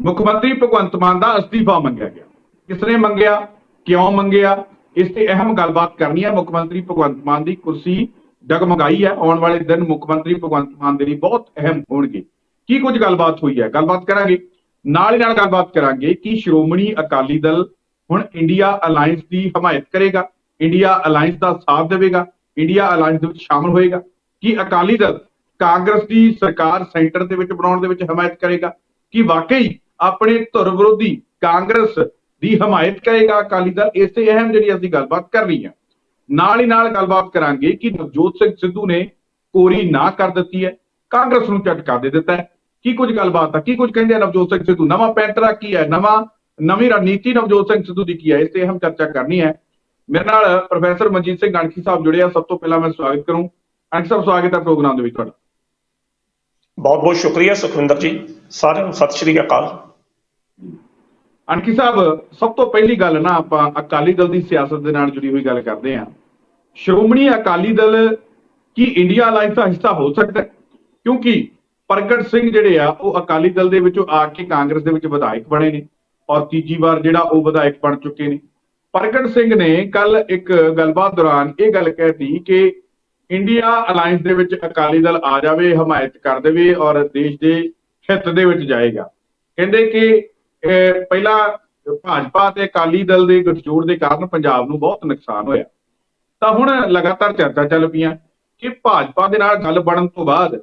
ਮੁੱਖ ਮੰਤਰੀ ਭਗਵੰਤ ਮਾਨ ਦਾ ਅਸਤੀਫਾ ਮੰਗਿਆ ਗਿਆ। ਕਿਸ ਨੇ ਮੰਗਿਆ? ਕਿਉਂ ਮੰਗਿਆ? ਇਸ ਤੇ ਅਹਿਮ ਗੱਲਬਾਤ ਕਰਨੀ ਹੈ। ਮੁੱਖ ਮੰਤਰੀ ਭਗਵੰਤ ਮਾਨ ਦੀ ਕੁਰਸੀ ਡਗਮਗਾਈ ਹੈ। ਆਉਣ ਵਾਲੇ ਦਿਨ ਮੁੱਖ ਮੰਤਰੀ ਭਗਵੰਤ ਮਾਨ ਦੇ ਲਈ ਬਹੁਤ ਅਹਿਮ ਹੋਣਗੇ। ਕੀ ਕੁਝ ਗੱਲਬਾਤ ਹੋਈ ਹੈ? ਗੱਲਬਾਤ ਕਰਾਂਗੇ। ਨਾਲ ਹੀ ਨਾਲ ਗੱਲਬਾਤ ਕਰਾਂਗੇ ਕਿ ਸ਼੍ਰੋਮਣੀ ਅਕਾਲੀ ਦਲ ਹੁਣ ਇੰਡੀਆ ਅਲਾਈਅੰਸ ਦੀ ਹਮਾਇਤ ਕਰੇਗਾ। ਇੰਡੀਆ ਅਲਾਈਅੰਸ ਦਾ ਸਾਥ ਦੇਵੇਗਾ। ਇੰਡੀਆ ਅਲਾਈਅੰਸ ਦੇ ਵਿੱਚ ਸ਼ਾਮਲ ਹੋਏਗਾ। ਕਿ ਅਕਾਲੀ ਦਲ ਕਾਂਗਰਸ ਦੀ ਸਰਕਾਰ ਸੈਂਟਰ ਦੇ ਵਿੱਚ ਬਣਾਉਣ ਦੇ ਵਿੱਚ ਹਮਾਇਤ ਕਰੇਗਾ? ਕਿ ਵਾਕਈ ਆਪਣੇ ਧੁਰ ਵਿਰੋਧੀ ਕਾਂਗਰਸ ਦੀ ਹਮਾਇਤ ਕਰੇਗਾ। ਅਕਾਲੀ ਦਲ ਇਸੇ ਅਹਿਮ ਜਿਹੜੀ ਅਸੀਂ ਗੱਲਬਾਤ ਕਰਨੀ ਹੈ। ਨਾਲ ਹੀ ਨਾਲ ਗੱਲਬਾਤ ਕਰਾਂਗੇ ਕਿ ਨਵਜੋਤ ਸਿੰਘ ਸਿੱਧੂ ਨੇ ਕੋਰੀ ਨਾ ਕਰ ਦਿੱਤੀ ਹੈ। ਕਾਂਗਰਸ ਨੂੰ ਝਟਕਾ ਦੇ ਦਿੱਤਾ ਹੈ। ਕੀ ਕੁਝ ਗੱਲਬਾਤ ਹੈ ਕੀ ਕੁਝ ਕਹਿੰਦੇ ਨਵਜੋਤ ਸਿੰਘ ਸਿੱਧੂ? ਨਵਾਂ ਪੈਂਤਰਾ ਕੀ ਹੈ? ਨਵਾਂ, ਨਵੀਂ ਰਣਨੀਤੀ ਨਵਜੋਤ ਸਿੰਘ ਸਿੱਧੂ ਦੀ ਕੀ ਹੈ? ਇਸ ਤੇ ਅਹਿਮ ਚਰਚਾ ਕਰਨੀ ਹੈ। ਮੇਰੇ ਨਾਲ ਪ੍ਰੋਫੈਸਰ ਮਨਜੀਤ ਸਿੰਘ ਗਣਖੀ ਸਾਹਿਬ ਜੁੜੇ ਆ। ਸਭ ਤੋਂ ਪਹਿਲਾਂ ਮੈਂ ਸਵਾਗਤ ਕਰੂੰ। ਅਣਖੀ ਸਾਹਿਬ, ਸਵਾਗਤ ਹੈ ਪ੍ਰੋਗਰਾਮ ਦੇ ਵਿੱਚ ਤੁਹਾਡਾ। ਬਹੁਤ ਬਹੁਤ ਸ਼ੁਕਰੀਆ ਸੁਖਵਿੰਦਰ ਜੀ। ਸਾਰਿਆਂ ਨੂੰ ਸਤਿ ਸ਼੍ਰੀ ਅਕਾਲ। ਅਣਖੀ ਸਾਹਿਬ, ਸਭ ਤੋਂ ਪਹਿਲੀ ਗੱਲ ਨਾ ਆਪਾਂ ਅਕਾਲੀ ਦਲ ਦੀ ਸਿਆਸਤ ਦੇ ਨਾਲ ਜੁੜੀ ਹੋਈ ਗੱਲ ਕਰਦੇ ਹਾਂ। ਸ਼੍ਰੋਮਣੀ ਅਕਾਲੀ ਦਲ ਕੀ ਇੰਡੀਆ ਅਲਾਈਅੰਸ ਦਾ ਹਿੱਸਾ ਹੋ ਸਕਦਾ ਕਿਉਂਕਿ ਪ੍ਰਗਟ ਸਿੰਘ ਜਿਹੜੇ ਆ, ਉਹ ਅਕਾਲੀ ਦਲ ਦੇ ਵਿੱਚੋਂ ਆ ਕੇ ਕਾਂਗਰਸ ਦੇ ਵਿੱਚ ਵਿਧਾਇਕ ਬਣੇ ਨੇ ਔਰ ਤੀਜੀ ਵਾਰ ਜਿਹੜਾ ਉਹ ਵਿਧਾਇਕ ਬਣ ਚੁੱਕੇ ਨੇ। ਪ੍ਰਗਟ ਸਿੰਘ ਨੇ ਕੱਲ ਇੱਕ ਗੱਲਬਾਤ ਦੌਰਾਨ ਇਹ ਗੱਲ ਕਹਿਤੀ ਕਿ ਇੰਡੀਆ ਅਲਾਈਅੰਸ ਦੇ ਵਿੱਚ ਅਕਾਲੀ ਦਲ ਆ ਜਾਵੇ, ਹਮਾਇਤ ਕਰ ਦੇਵੇ ਔਰ ਦੇਸ਼ ਦੇ ਹਿੱਤ ਦੇ ਵਿੱਚ ਜਾਏਗਾ। ਕਹਿੰਦੇ ਕਿ ਪਹਿਲਾਂ ਭਾਜਪਾ ਤੇ ਅਕਾਲੀ ਦਲ ਦੇ ਗਠਜੋੜ ਦੇ ਕਾਰਨ ਪੰਜਾਬ ਨੂੰ ਬਹੁਤ ਨੁਕਸਾਨ ਹੋਇਆ। ਤਾਂ ਹੁਣ ਲਗਾਤਾਰ ਚਰਚਾ ਚੱਲ ਪਈਆਂ ਕਿ ਭਾਜਪਾ ਦੇ ਨਾਲ ਗੱਲ ਬਣਨ ਤੋਂ ਬਾਅਦ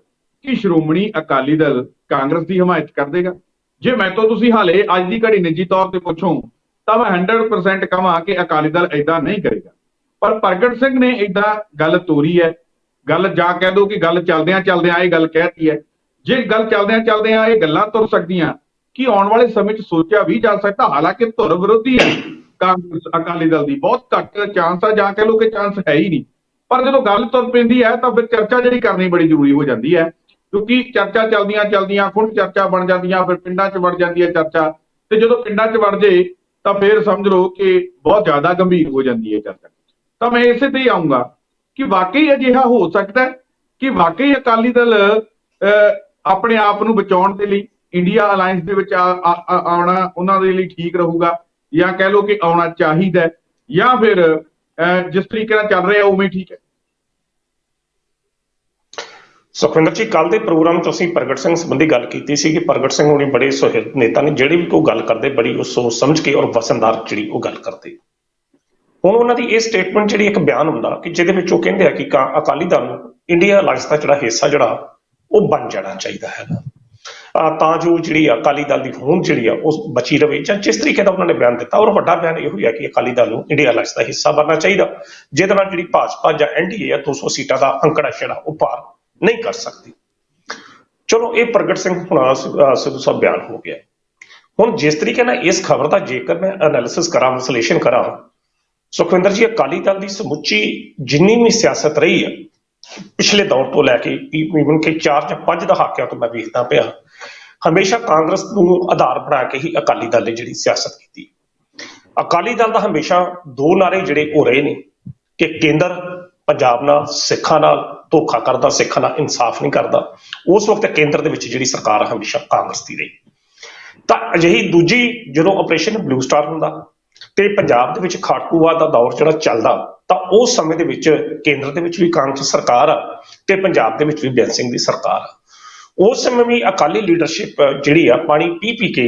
ਕਿ ਸ਼੍ਰੋਮਣੀ ਅਕਾਲੀ ਦਲ ਕਾਂਗਰਸ ਦੀ ਹਮਾਇਤ ਕਰ ਦੇਗਾ? ਜੇ ਮੈਂ ਤੋਂ ਤੁਸੀਂ ਹਾਲੇ ਅੱਜ ਦੀ ਘੜੀ ਨਿੱਜੀ ਤੌਰ ਤੇ ਪੁੱਛੋ, ਤਾਂ ਮੈਂ 100% ਕਹਾਂ ਕਿ ਅਕਾਲੀ ਦਲ ਐਦਾਂ ਨਹੀਂ ਕਰੇਗਾ। ਪਰ ਪ੍ਰਗਟ ਸਿੰਘ ਨੇ ਐਦਾਂ ਗੱਲ ਤੋਰੀ ਹੈ। ਗੱਲ ਜਾਂ ਕਹਿ ਦੋ ਕਿ ਗੱਲ ਚੱਲਦਿਆਂ ਚੱਲਦਿਆਂ ਇਹ ਗੱਲ ਕਹਿਤੀ ਹੈ। ਜੇ ਗੱਲ ਚੱਲਦਿਆਂ ਚੱਲਦਿਆਂ ਇਹ ਗੱਲਾਂ ਤੁਰ ਸਕਦੀਆਂ ਕਿ ਆਉਣ ਵਾਲੇ ਸਮੇਂ 'ਚ ਸੋਚਿਆ ਵੀ ਜਾ ਸਕਦਾ ਹਾਲਾਂਕਿ ਧੁਰ ਵਿਰੋਧੀ ਹੈ ਕਾਂਗਰਸ ਅਕਾਲੀ ਦਲ ਦੀ। ਬਹੁਤ ਘੱਟ ਚਾਂਸ ਆ ਜਾਂ ਕਹਿ ਲੋ ਕਿ ਚਾਂਸ ਹੈ ਹੀ ਨਹੀਂ। ਪਰ ਜਦੋਂ ਗੱਲ ਤੁਰ ਪੈਂਦੀ ਹੈ ਤਾਂ ਫਿਰ ਚਰਚਾ ਜਿਹੜੀ ਕਰਨੀ ਬੜੀ ਜ਼ਰੂਰੀ ਹੋ ਜਾਂਦੀ ਹੈ। ਕਿਉਂਕਿ ਚਰਚਾ ਚੱਲਦੀਆਂ ਚਲਦੀਆਂ ਖੁੰਡ ਚਰਚਾ ਬਣ ਜਾਂਦੀਆਂ ਫਿਰ ਪਿੰਡਾਂ 'ਚ ਵੜ ਜਾਂਦੀ ਹੈ ਚਰਚਾ। ਤੇ ਜਦੋਂ ਪਿੰਡਾਂ 'ਚ ਵੜ ਜੇ ਤਾਂ ਫਿਰ ਸਮਝ ਲਓ ਕਿ ਬਹੁਤ ਜ਼ਿਆਦਾ ਗੰਭੀਰ ਹੋ ਜਾਂਦੀ ਹੈ ਚਰਚਾ। ਤਾਂ ਮੈਂ ਇਸੇ ਤੇ ਹੀ ਆਉਂਗਾ ਕਿ ਵਾਕਈ ਅਜਿਹਾ ਹੋ ਸਕਦਾ ਕਿ ਵਾਕਈ ਅਕਾਲੀ ਦਲ ਅਹ, ਆਪਣੇ ਆਪ ਨੂੰ ਬਚਾਉਣ ਦੇ ਲਈ ਇੰਡੀਆ ਅਲਾਈਅੰਸ ਦੇ ਵਿੱਚ ਆਉਣਾ ਉਹਨਾਂ ਦੇ ਲਈ ਠੀਕ ਰਹੂਗਾ ਜਾਂ ਕਹਿ ਲਓ ਕਿ ਆਉਣਾ ਚਾਹੀਦਾ ਜਾਂ ਫਿਰ ਜਿਸ ਤਰੀਕੇ ਨਾਲ ਚੱਲ ਰਿਹਾ ਉਵੇਂ ਠੀਕ ਹੈ। ਸੁਖਵਿੰਦਰ ਜੀ ਕੱਲ ਦੇ ਪ੍ਰੋਗਰਾਮ 'ਚ ਅਸੀਂ ਪ੍ਰਗਟ ਸਿੰਘ ਸੰਬੰਧੀ ਗੱਲ ਕੀਤੀ ਸੀ ਕਿ ਪ੍ਰਗਟ ਸਿੰਘ ਹੋਣੀ ਬੜੇ ਸੁਹਿਰਦ ਨੇਤਾ ਨੇ, ਜਿਹੜੇ ਵੀ ਕੋਈ ਗੱਲ ਕਰਦੇ ਬੜੀ ਉਹ ਸੋਚ ਸਮਝ ਕੇ ਔਰ ਵਸਨਦਾਰ ਜਿਹੜੀ ਉਹ ਗੱਲ ਕਰਦੇ। ਹੁਣ ਉਹਨਾਂ ਦੀ ਇਹ ਸਟੇਟਮੈਂਟ ਜਿਹੜੀ ਇੱਕ ਬਿਆਨ ਹੁੰਦਾ ਕਿ ਜਿਹਦੇ ਵਿੱਚ ਉਹ ਕਹਿੰਦੇ ਆ ਕਿ ਅਕਾਲੀ ਦਲ ਨੂੰ ਇੰਡੀਆ ਅਲਾਈਅੰਸ ਦਾ ਜਿਹੜਾ ਹਿੱਸਾ ਜਿਹੜਾ, ਉਹ ਬਣ ਜਾਣਾ ਚਾਹੀਦਾ ਹੈਗਾ। ਤਾਂ ਜੋ ਜਿਹੜੀ ਅਕਾਲੀ ਦਲ ਦੀ ਹੋਂਦ ਜਿਹੜੀ ਆ, ਉਹ ਬਚੀ ਰਵੇ। ਜਾਂ ਜਿਸ ਤਰੀਕੇ ਦਾ ਉਹਨਾਂ ਨੇ ਬਿਆਨ ਦਿੱਤਾ, ਔਰ ਵੱਡਾ ਬਿਆਨ ਇਹੋ ਹੀ ਆ ਕਿ ਅਕਾਲੀ ਦਲ ਨੂੰ ਇੰਡੀਆ ਅਲਾਈਅੰਸ ਦਾ ਹਿੱਸਾ ਬਣਨਾ ਚਾਹੀਦਾ, ਜਿਹਦੇ ਨਾਲ ਜਿਹੜੀ ਭਾਜਪਾ ਜਾਂ ਐਨਡੀਏ ਆ 200 ਸੀਟਾਂ ਦਾ ਅੰਕੜਾ ਜਿਹੜਾ ਉਹ ਪਾਰ ਨਹੀਂ ਕਰ ਸਕਦੀ। ਚਲੋ, ਇਹ ਪ੍ਰਗਟ ਸਿੰਘ ਹੁਣਾ ਸਿੱਧੂ ਸਾਹਿਬ ਬਿਆਨ ਹੋ ਗਿਆ। ਹੁਣ ਜਿਸ ਤਰੀਕੇ ਨਾਲ ਇਸ ਖਬਰ ਦਾ ਜੇਕਰ ਮੈਂ ਐਨਾਲਿਸਿਸ ਕਰਾਂ, ਵਿਸ਼ਲੇਸ਼ਣ ਕਰਾਂ, ਸੁਖਵਿੰਦਰ ਜੀ, ਅਕਾਲੀ ਦਲ ਦੀ ਸਮੁੱਚੀ ਜਿੰਨੀ ਵੀ ਸਿਆਸਤ ਰਹੀ ਹੈ ਪਿਛਲੇ ਦੌਰ ਤੋਂ ਲੈ ਕੇ ਈਵਨ ਕਿ 4 ਜਾਂ 5 ਦਹਾਕਿਆਂ ਤੋਂ ਮੈਂ ਵੇਖਦਾ ਪਿਆ, ਹਮੇਸ਼ਾ ਕਾਂਗਰਸ ਨੂੰ ਆਧਾਰ ਬਣਾ ਕੇ ਹੀ ਅਕਾਲੀ ਦਲ ਨੇ ਜਿਹੜੀ ਸਿਆਸਤ ਕੀਤੀ। ਅਕਾਲੀ ਦਲ ਦਾ ਹਮੇਸ਼ਾ ਦੋ ਨਾਰੇ ਜਿਹੜੇ ਉਹ ਰਹੇ ਨੇ ਕਿ ਕੇਂਦਰ ਪੰਜਾਬ ਨਾਲ, ਸਿੱਖਾਂ ਨਾਲ, ਧੋਖਾ ਕਰਦਾ, ਸਿੱਖਾਂ ਨਾਲ ਇਨਸਾਫ ਨਹੀਂ ਕਰਦਾ। ਉਸ ਵਕਤ ਕੇਂਦਰ ਦੇ ਵਿੱਚ ਜਿਹੜੀ ਸਰਕਾਰ ਹਮੇਸ਼ਾ ਕਾਂਗਰਸ ਦੀ ਰਹੀ। ਤਾਂ ਅਜਿਹੀ ਦੂਜੀ ਜਦੋਂ ਆਪਰੇਸ਼ਨ ਬਲੂ ਸਟਾਰ ਹੁੰਦਾ ਤੇ ਪੰਜਾਬ ਦੇ ਵਿੱਚ ਖਾੜਕੂਵਾਦ ਦਾ ਦੌਰ ਜਿਹੜਾ ਚੱਲਦਾ ਤਾਂ ਉਸ ਸਮੇਂ ਦੇ ਵਿੱਚ ਕੇਂਦਰ ਦੇ ਵਿੱਚ ਵੀ ਕਾਂਗਰਸ ਸਰਕਾਰ ਆ ਤੇ ਪੰਜਾਬ ਦੇ ਵਿੱਚ ਵੀ ਬੇਅੰਤ ਸਿੰਘ ਦੀ ਸਰਕਾਰ ਆ। ਉਸ ਸਮੇਂ ਵੀ ਅਕਾਲੀ ਲੀਡਰਸ਼ਿਪ ਜਿਹੜੀ ਆ, ਪਾਣੀ ਪੀ ਪੀ ਕੇ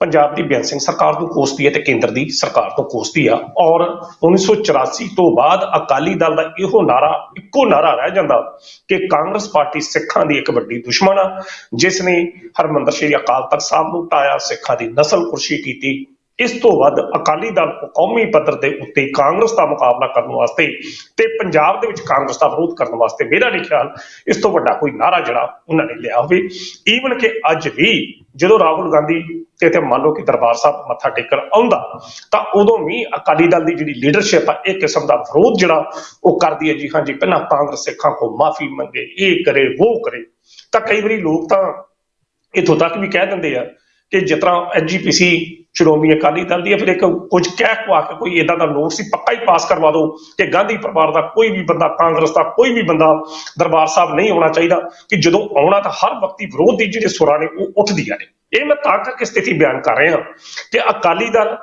ਪੰਜਾਬ ਦੀ ਬੇਅੰਤ ਸਿੰਘ ਸਰਕਾਰ ਨੂੰ ਕੋਸਦੀ ਹੈ ਤੇ ਕੇਂਦਰ ਦੀ ਸਰਕਾਰ ਤੋਂ ਕੋਸਦੀ ਆ ਔਰ 1984 ਤੋਂ ਬਾਅਦ ਅਕਾਲੀ ਦਲ ਦਾ ਇਹੋ ਨਾਰਾ, ਇੱਕੋ ਨਾਰਾ ਰਹਿ ਜਾਂਦਾ ਕਿ ਕਾਂਗਰਸ ਪਾਰਟੀ ਸਿੱਖਾਂ ਦੀ ਇੱਕ ਵੱਡੀ ਦੁਸ਼ਮਣ ਆ, ਜਿਸ ਨੇ ਹਰਮੰਦਰ ਸ਼੍ਰੀ ਅਕਾਲ ਤਖਤ ਸਾਹਿਬ ਨੂੰ ਟਾਇਆ, ਸਿੱਖਾਂ ਦੀ ਨਸਲ ਕੁਰਸ਼ੀ ਕੀਤੀ ਇਸ ਤੋਂ ਵੱਧ ਅਕਾਲੀ ਦਲ ਕੌਮੀ ਪੱਧਰ ਦੇ ਉੱਤੇ ਕਾਂਗਰਸ ਦਾ ਮੁਕਾਬਲਾ ਕਰਨ ਵਾਸਤੇ ਤੇ ਪੰਜਾਬ ਦੇ ਵਿੱਚ ਕਾਂਗਰਸ ਦਾ ਵਿਰੋਧ ਕਰਨ ਵਾਸਤੇ ਮੇਰਾ ਨਹੀਂ ਖਿਆਲ, ਇਸ ਤੋਂ ਵੱਡਾ ਕੋਈ ਨਾਰਾ ਜਿਹੜਾ ਉਹਨਾਂ ਨੇ ਲਿਆ ਹੋਵੇ। ਈਵਨ ਕਿ ਅੱਜ ਵੀ ਜਦੋਂ ਰਾਹੁਲ ਗਾਂਧੀ ਤੇ ਮੰਨ ਲਓ ਕਿ ਦਰਬਾਰ ਸਾਹਿਬ ਮੱਥਾ ਟੇਕਣ ਆਉਂਦਾ, ਤਾਂ ਉਦੋਂ ਵੀ ਅਕਾਲੀ ਦਲ ਦੀ ਜਿਹੜੀ ਲੀਡਰਸ਼ਿਪ ਆ, ਇਹ ਕਿਸਮ ਦਾ ਵਿਰੋਧ ਜਿਹੜਾ ਉਹ ਕਰਦੀ ਹੈ ਜੀ ਹਾਂ ਜੀ ਪਹਿਲਾਂ ਕਾਂਗਰਸ ਸਿੱਖਾਂ ਕੋ ਮਾਫੀ ਮੰਗੇ, ਇਹ ਕਰੇ, ਉਹ ਕਰੇ। ਤਾਂ ਕਈ ਵਾਰੀ ਲੋਕ ਤਾਂ ਇਥੋਂ ਤੱਕ ਵੀ ਕਹਿ ਦਿੰਦੇ ਆ ਕਿ ਜਿਸ ਤਰ੍ਹਾਂ ਐਜੀਪੀਸੀ ਸ਼੍ਰੋਮਣੀ ਅਕਾਲੀ ਦਲ ਦੀ ਹੈ, ਫਿਰ ਇੱਕ ਕੁਝ ਕਹਿ ਕੁਆ ਕੇ ਕੋਈ ਇਦਾਂ ਦਾ ਨੋਟ ਸੀ, ਪੱਕਾ ਹੀ ਪਾਸ ਕਰਵਾ ਦਿਓ। ਕਿ ਗਾਂਧੀ ਪਰਿਵਾਰ ਦਾ ਕੋਈ ਵੀ ਬੰਦਾ, ਕਾਂਗਰਸ ਦਾ ਕੋਈ ਵੀ ਬੰਦਾ ਦਰਬਾਰ ਸਾਹਿਬ ਨਹੀਂ ਆਉਣਾ ਚਾਹੀਦਾ ਕਿ ਜਦੋਂ ਆਉਣਾ ਤਾਂ ਹਰ ਵਕਤੀ ਵਿਰੋਧ ਦੀ ਜਿਹੜੇ ਸੁਰਾਂ ਨੇ, ਉਹ ਉੱਠਦੀਆਂ ਨੇ। ਇਹ ਮੈਂ ਤਾਂ ਕਰਕੇ ਸਥਿਤੀ ਬਿਆਨ ਕਰ ਰਿਹਾ ਕਿ ਅਕਾਲੀ ਦਲ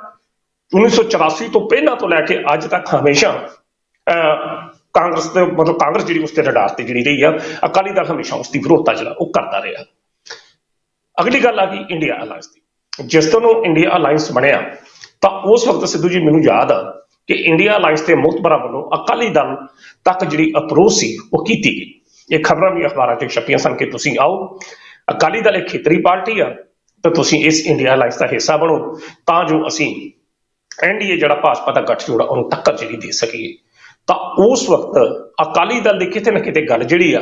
1984 ਤੋਂ ਪਹਿਲਾਂ ਤੋਂ ਲੈ ਕੇ ਅੱਜ ਤੱਕ ਹਮੇਸ਼ਾ ਕਾਂਗਰਸ ਦੇ, ਮਤਲਬ ਕਾਂਗਰਸ ਜਿਹੜੀ ਉਸ ਤੇ ਰਡਾਰ ਤੇ ਜਿਹੜੀ ਰਹੀ ਆ, ਅਕਾਲੀ ਦਲ ਹਮੇਸ਼ਾ ਉਸ ਦੀ ਵਿਰੋਧਤਾ ਜਿਹੜਾ ਉਹ ਕਰਦਾ ਰਿਹਾ। ਅਗਲੀ ਗੱਲ ਆ ਗਈ ਇੰਡੀਆ ਅਲਾਈਅੰਸ ਦੀ। ਜਿਸ ਤੋਂ ਨੂੰ ਇੰਡੀਆ ਅਲਾਈਅੰਸ ਬਣਿਆ ਤਾਂ ਉਸ ਵਕਤ ਸਿੱਧੂ ਜੀ ਮੈਨੂੰ ਯਾਦ ਆ ਕਿ ਇੰਡੀਆ ਅਲਾਈਅੰਸ ਦੇ ਮੁਖਬਰਾਂ ਵੱਲੋਂ ਅਕਾਲੀ ਦਲ ਤੱਕ ਜਿਹੜੀ ਅਪਰੋਚ ਸੀ ਉਹ ਕੀਤੀ ਗਈ। ਇਹ ਖਬਰਾਂ ਵੀ ਅਖਬਾਰਾਂ 'ਚ ਛਪੀਆਂ ਸਨ ਕਿ ਤੁਸੀਂ ਆਓ ਅਕਾਲੀ ਦਲ ਇੱਕ ਖੇਤਰੀ ਪਾਰਟੀ ਆ ਤਾਂ ਤੁਸੀਂ ਇਸ ਇੰਡੀਆ ਅਲਾਈਅੰਸ ਦਾ ਹਿੱਸਾ ਬਣੋ ਤਾਂ ਜੋ ਅਸੀਂ ਐਨਡੀਏ ਜਿਹੜਾ ਭਾਜਪਾ ਦਾ ਗੱਠਜੋੜ ਆ, ਉਹਨੂੰ ਟੱਕਰ ਜਿਹੜੀ ਦੇ ਸਕੀਏ। ਤਾਂ ਉਸ ਵਕਤ ਅਕਾਲੀ ਦਲ ਦੀ ਕਿਤੇ ਨਾ ਕਿਤੇ ਗੱਲ ਜਿਹੜੀ ਆ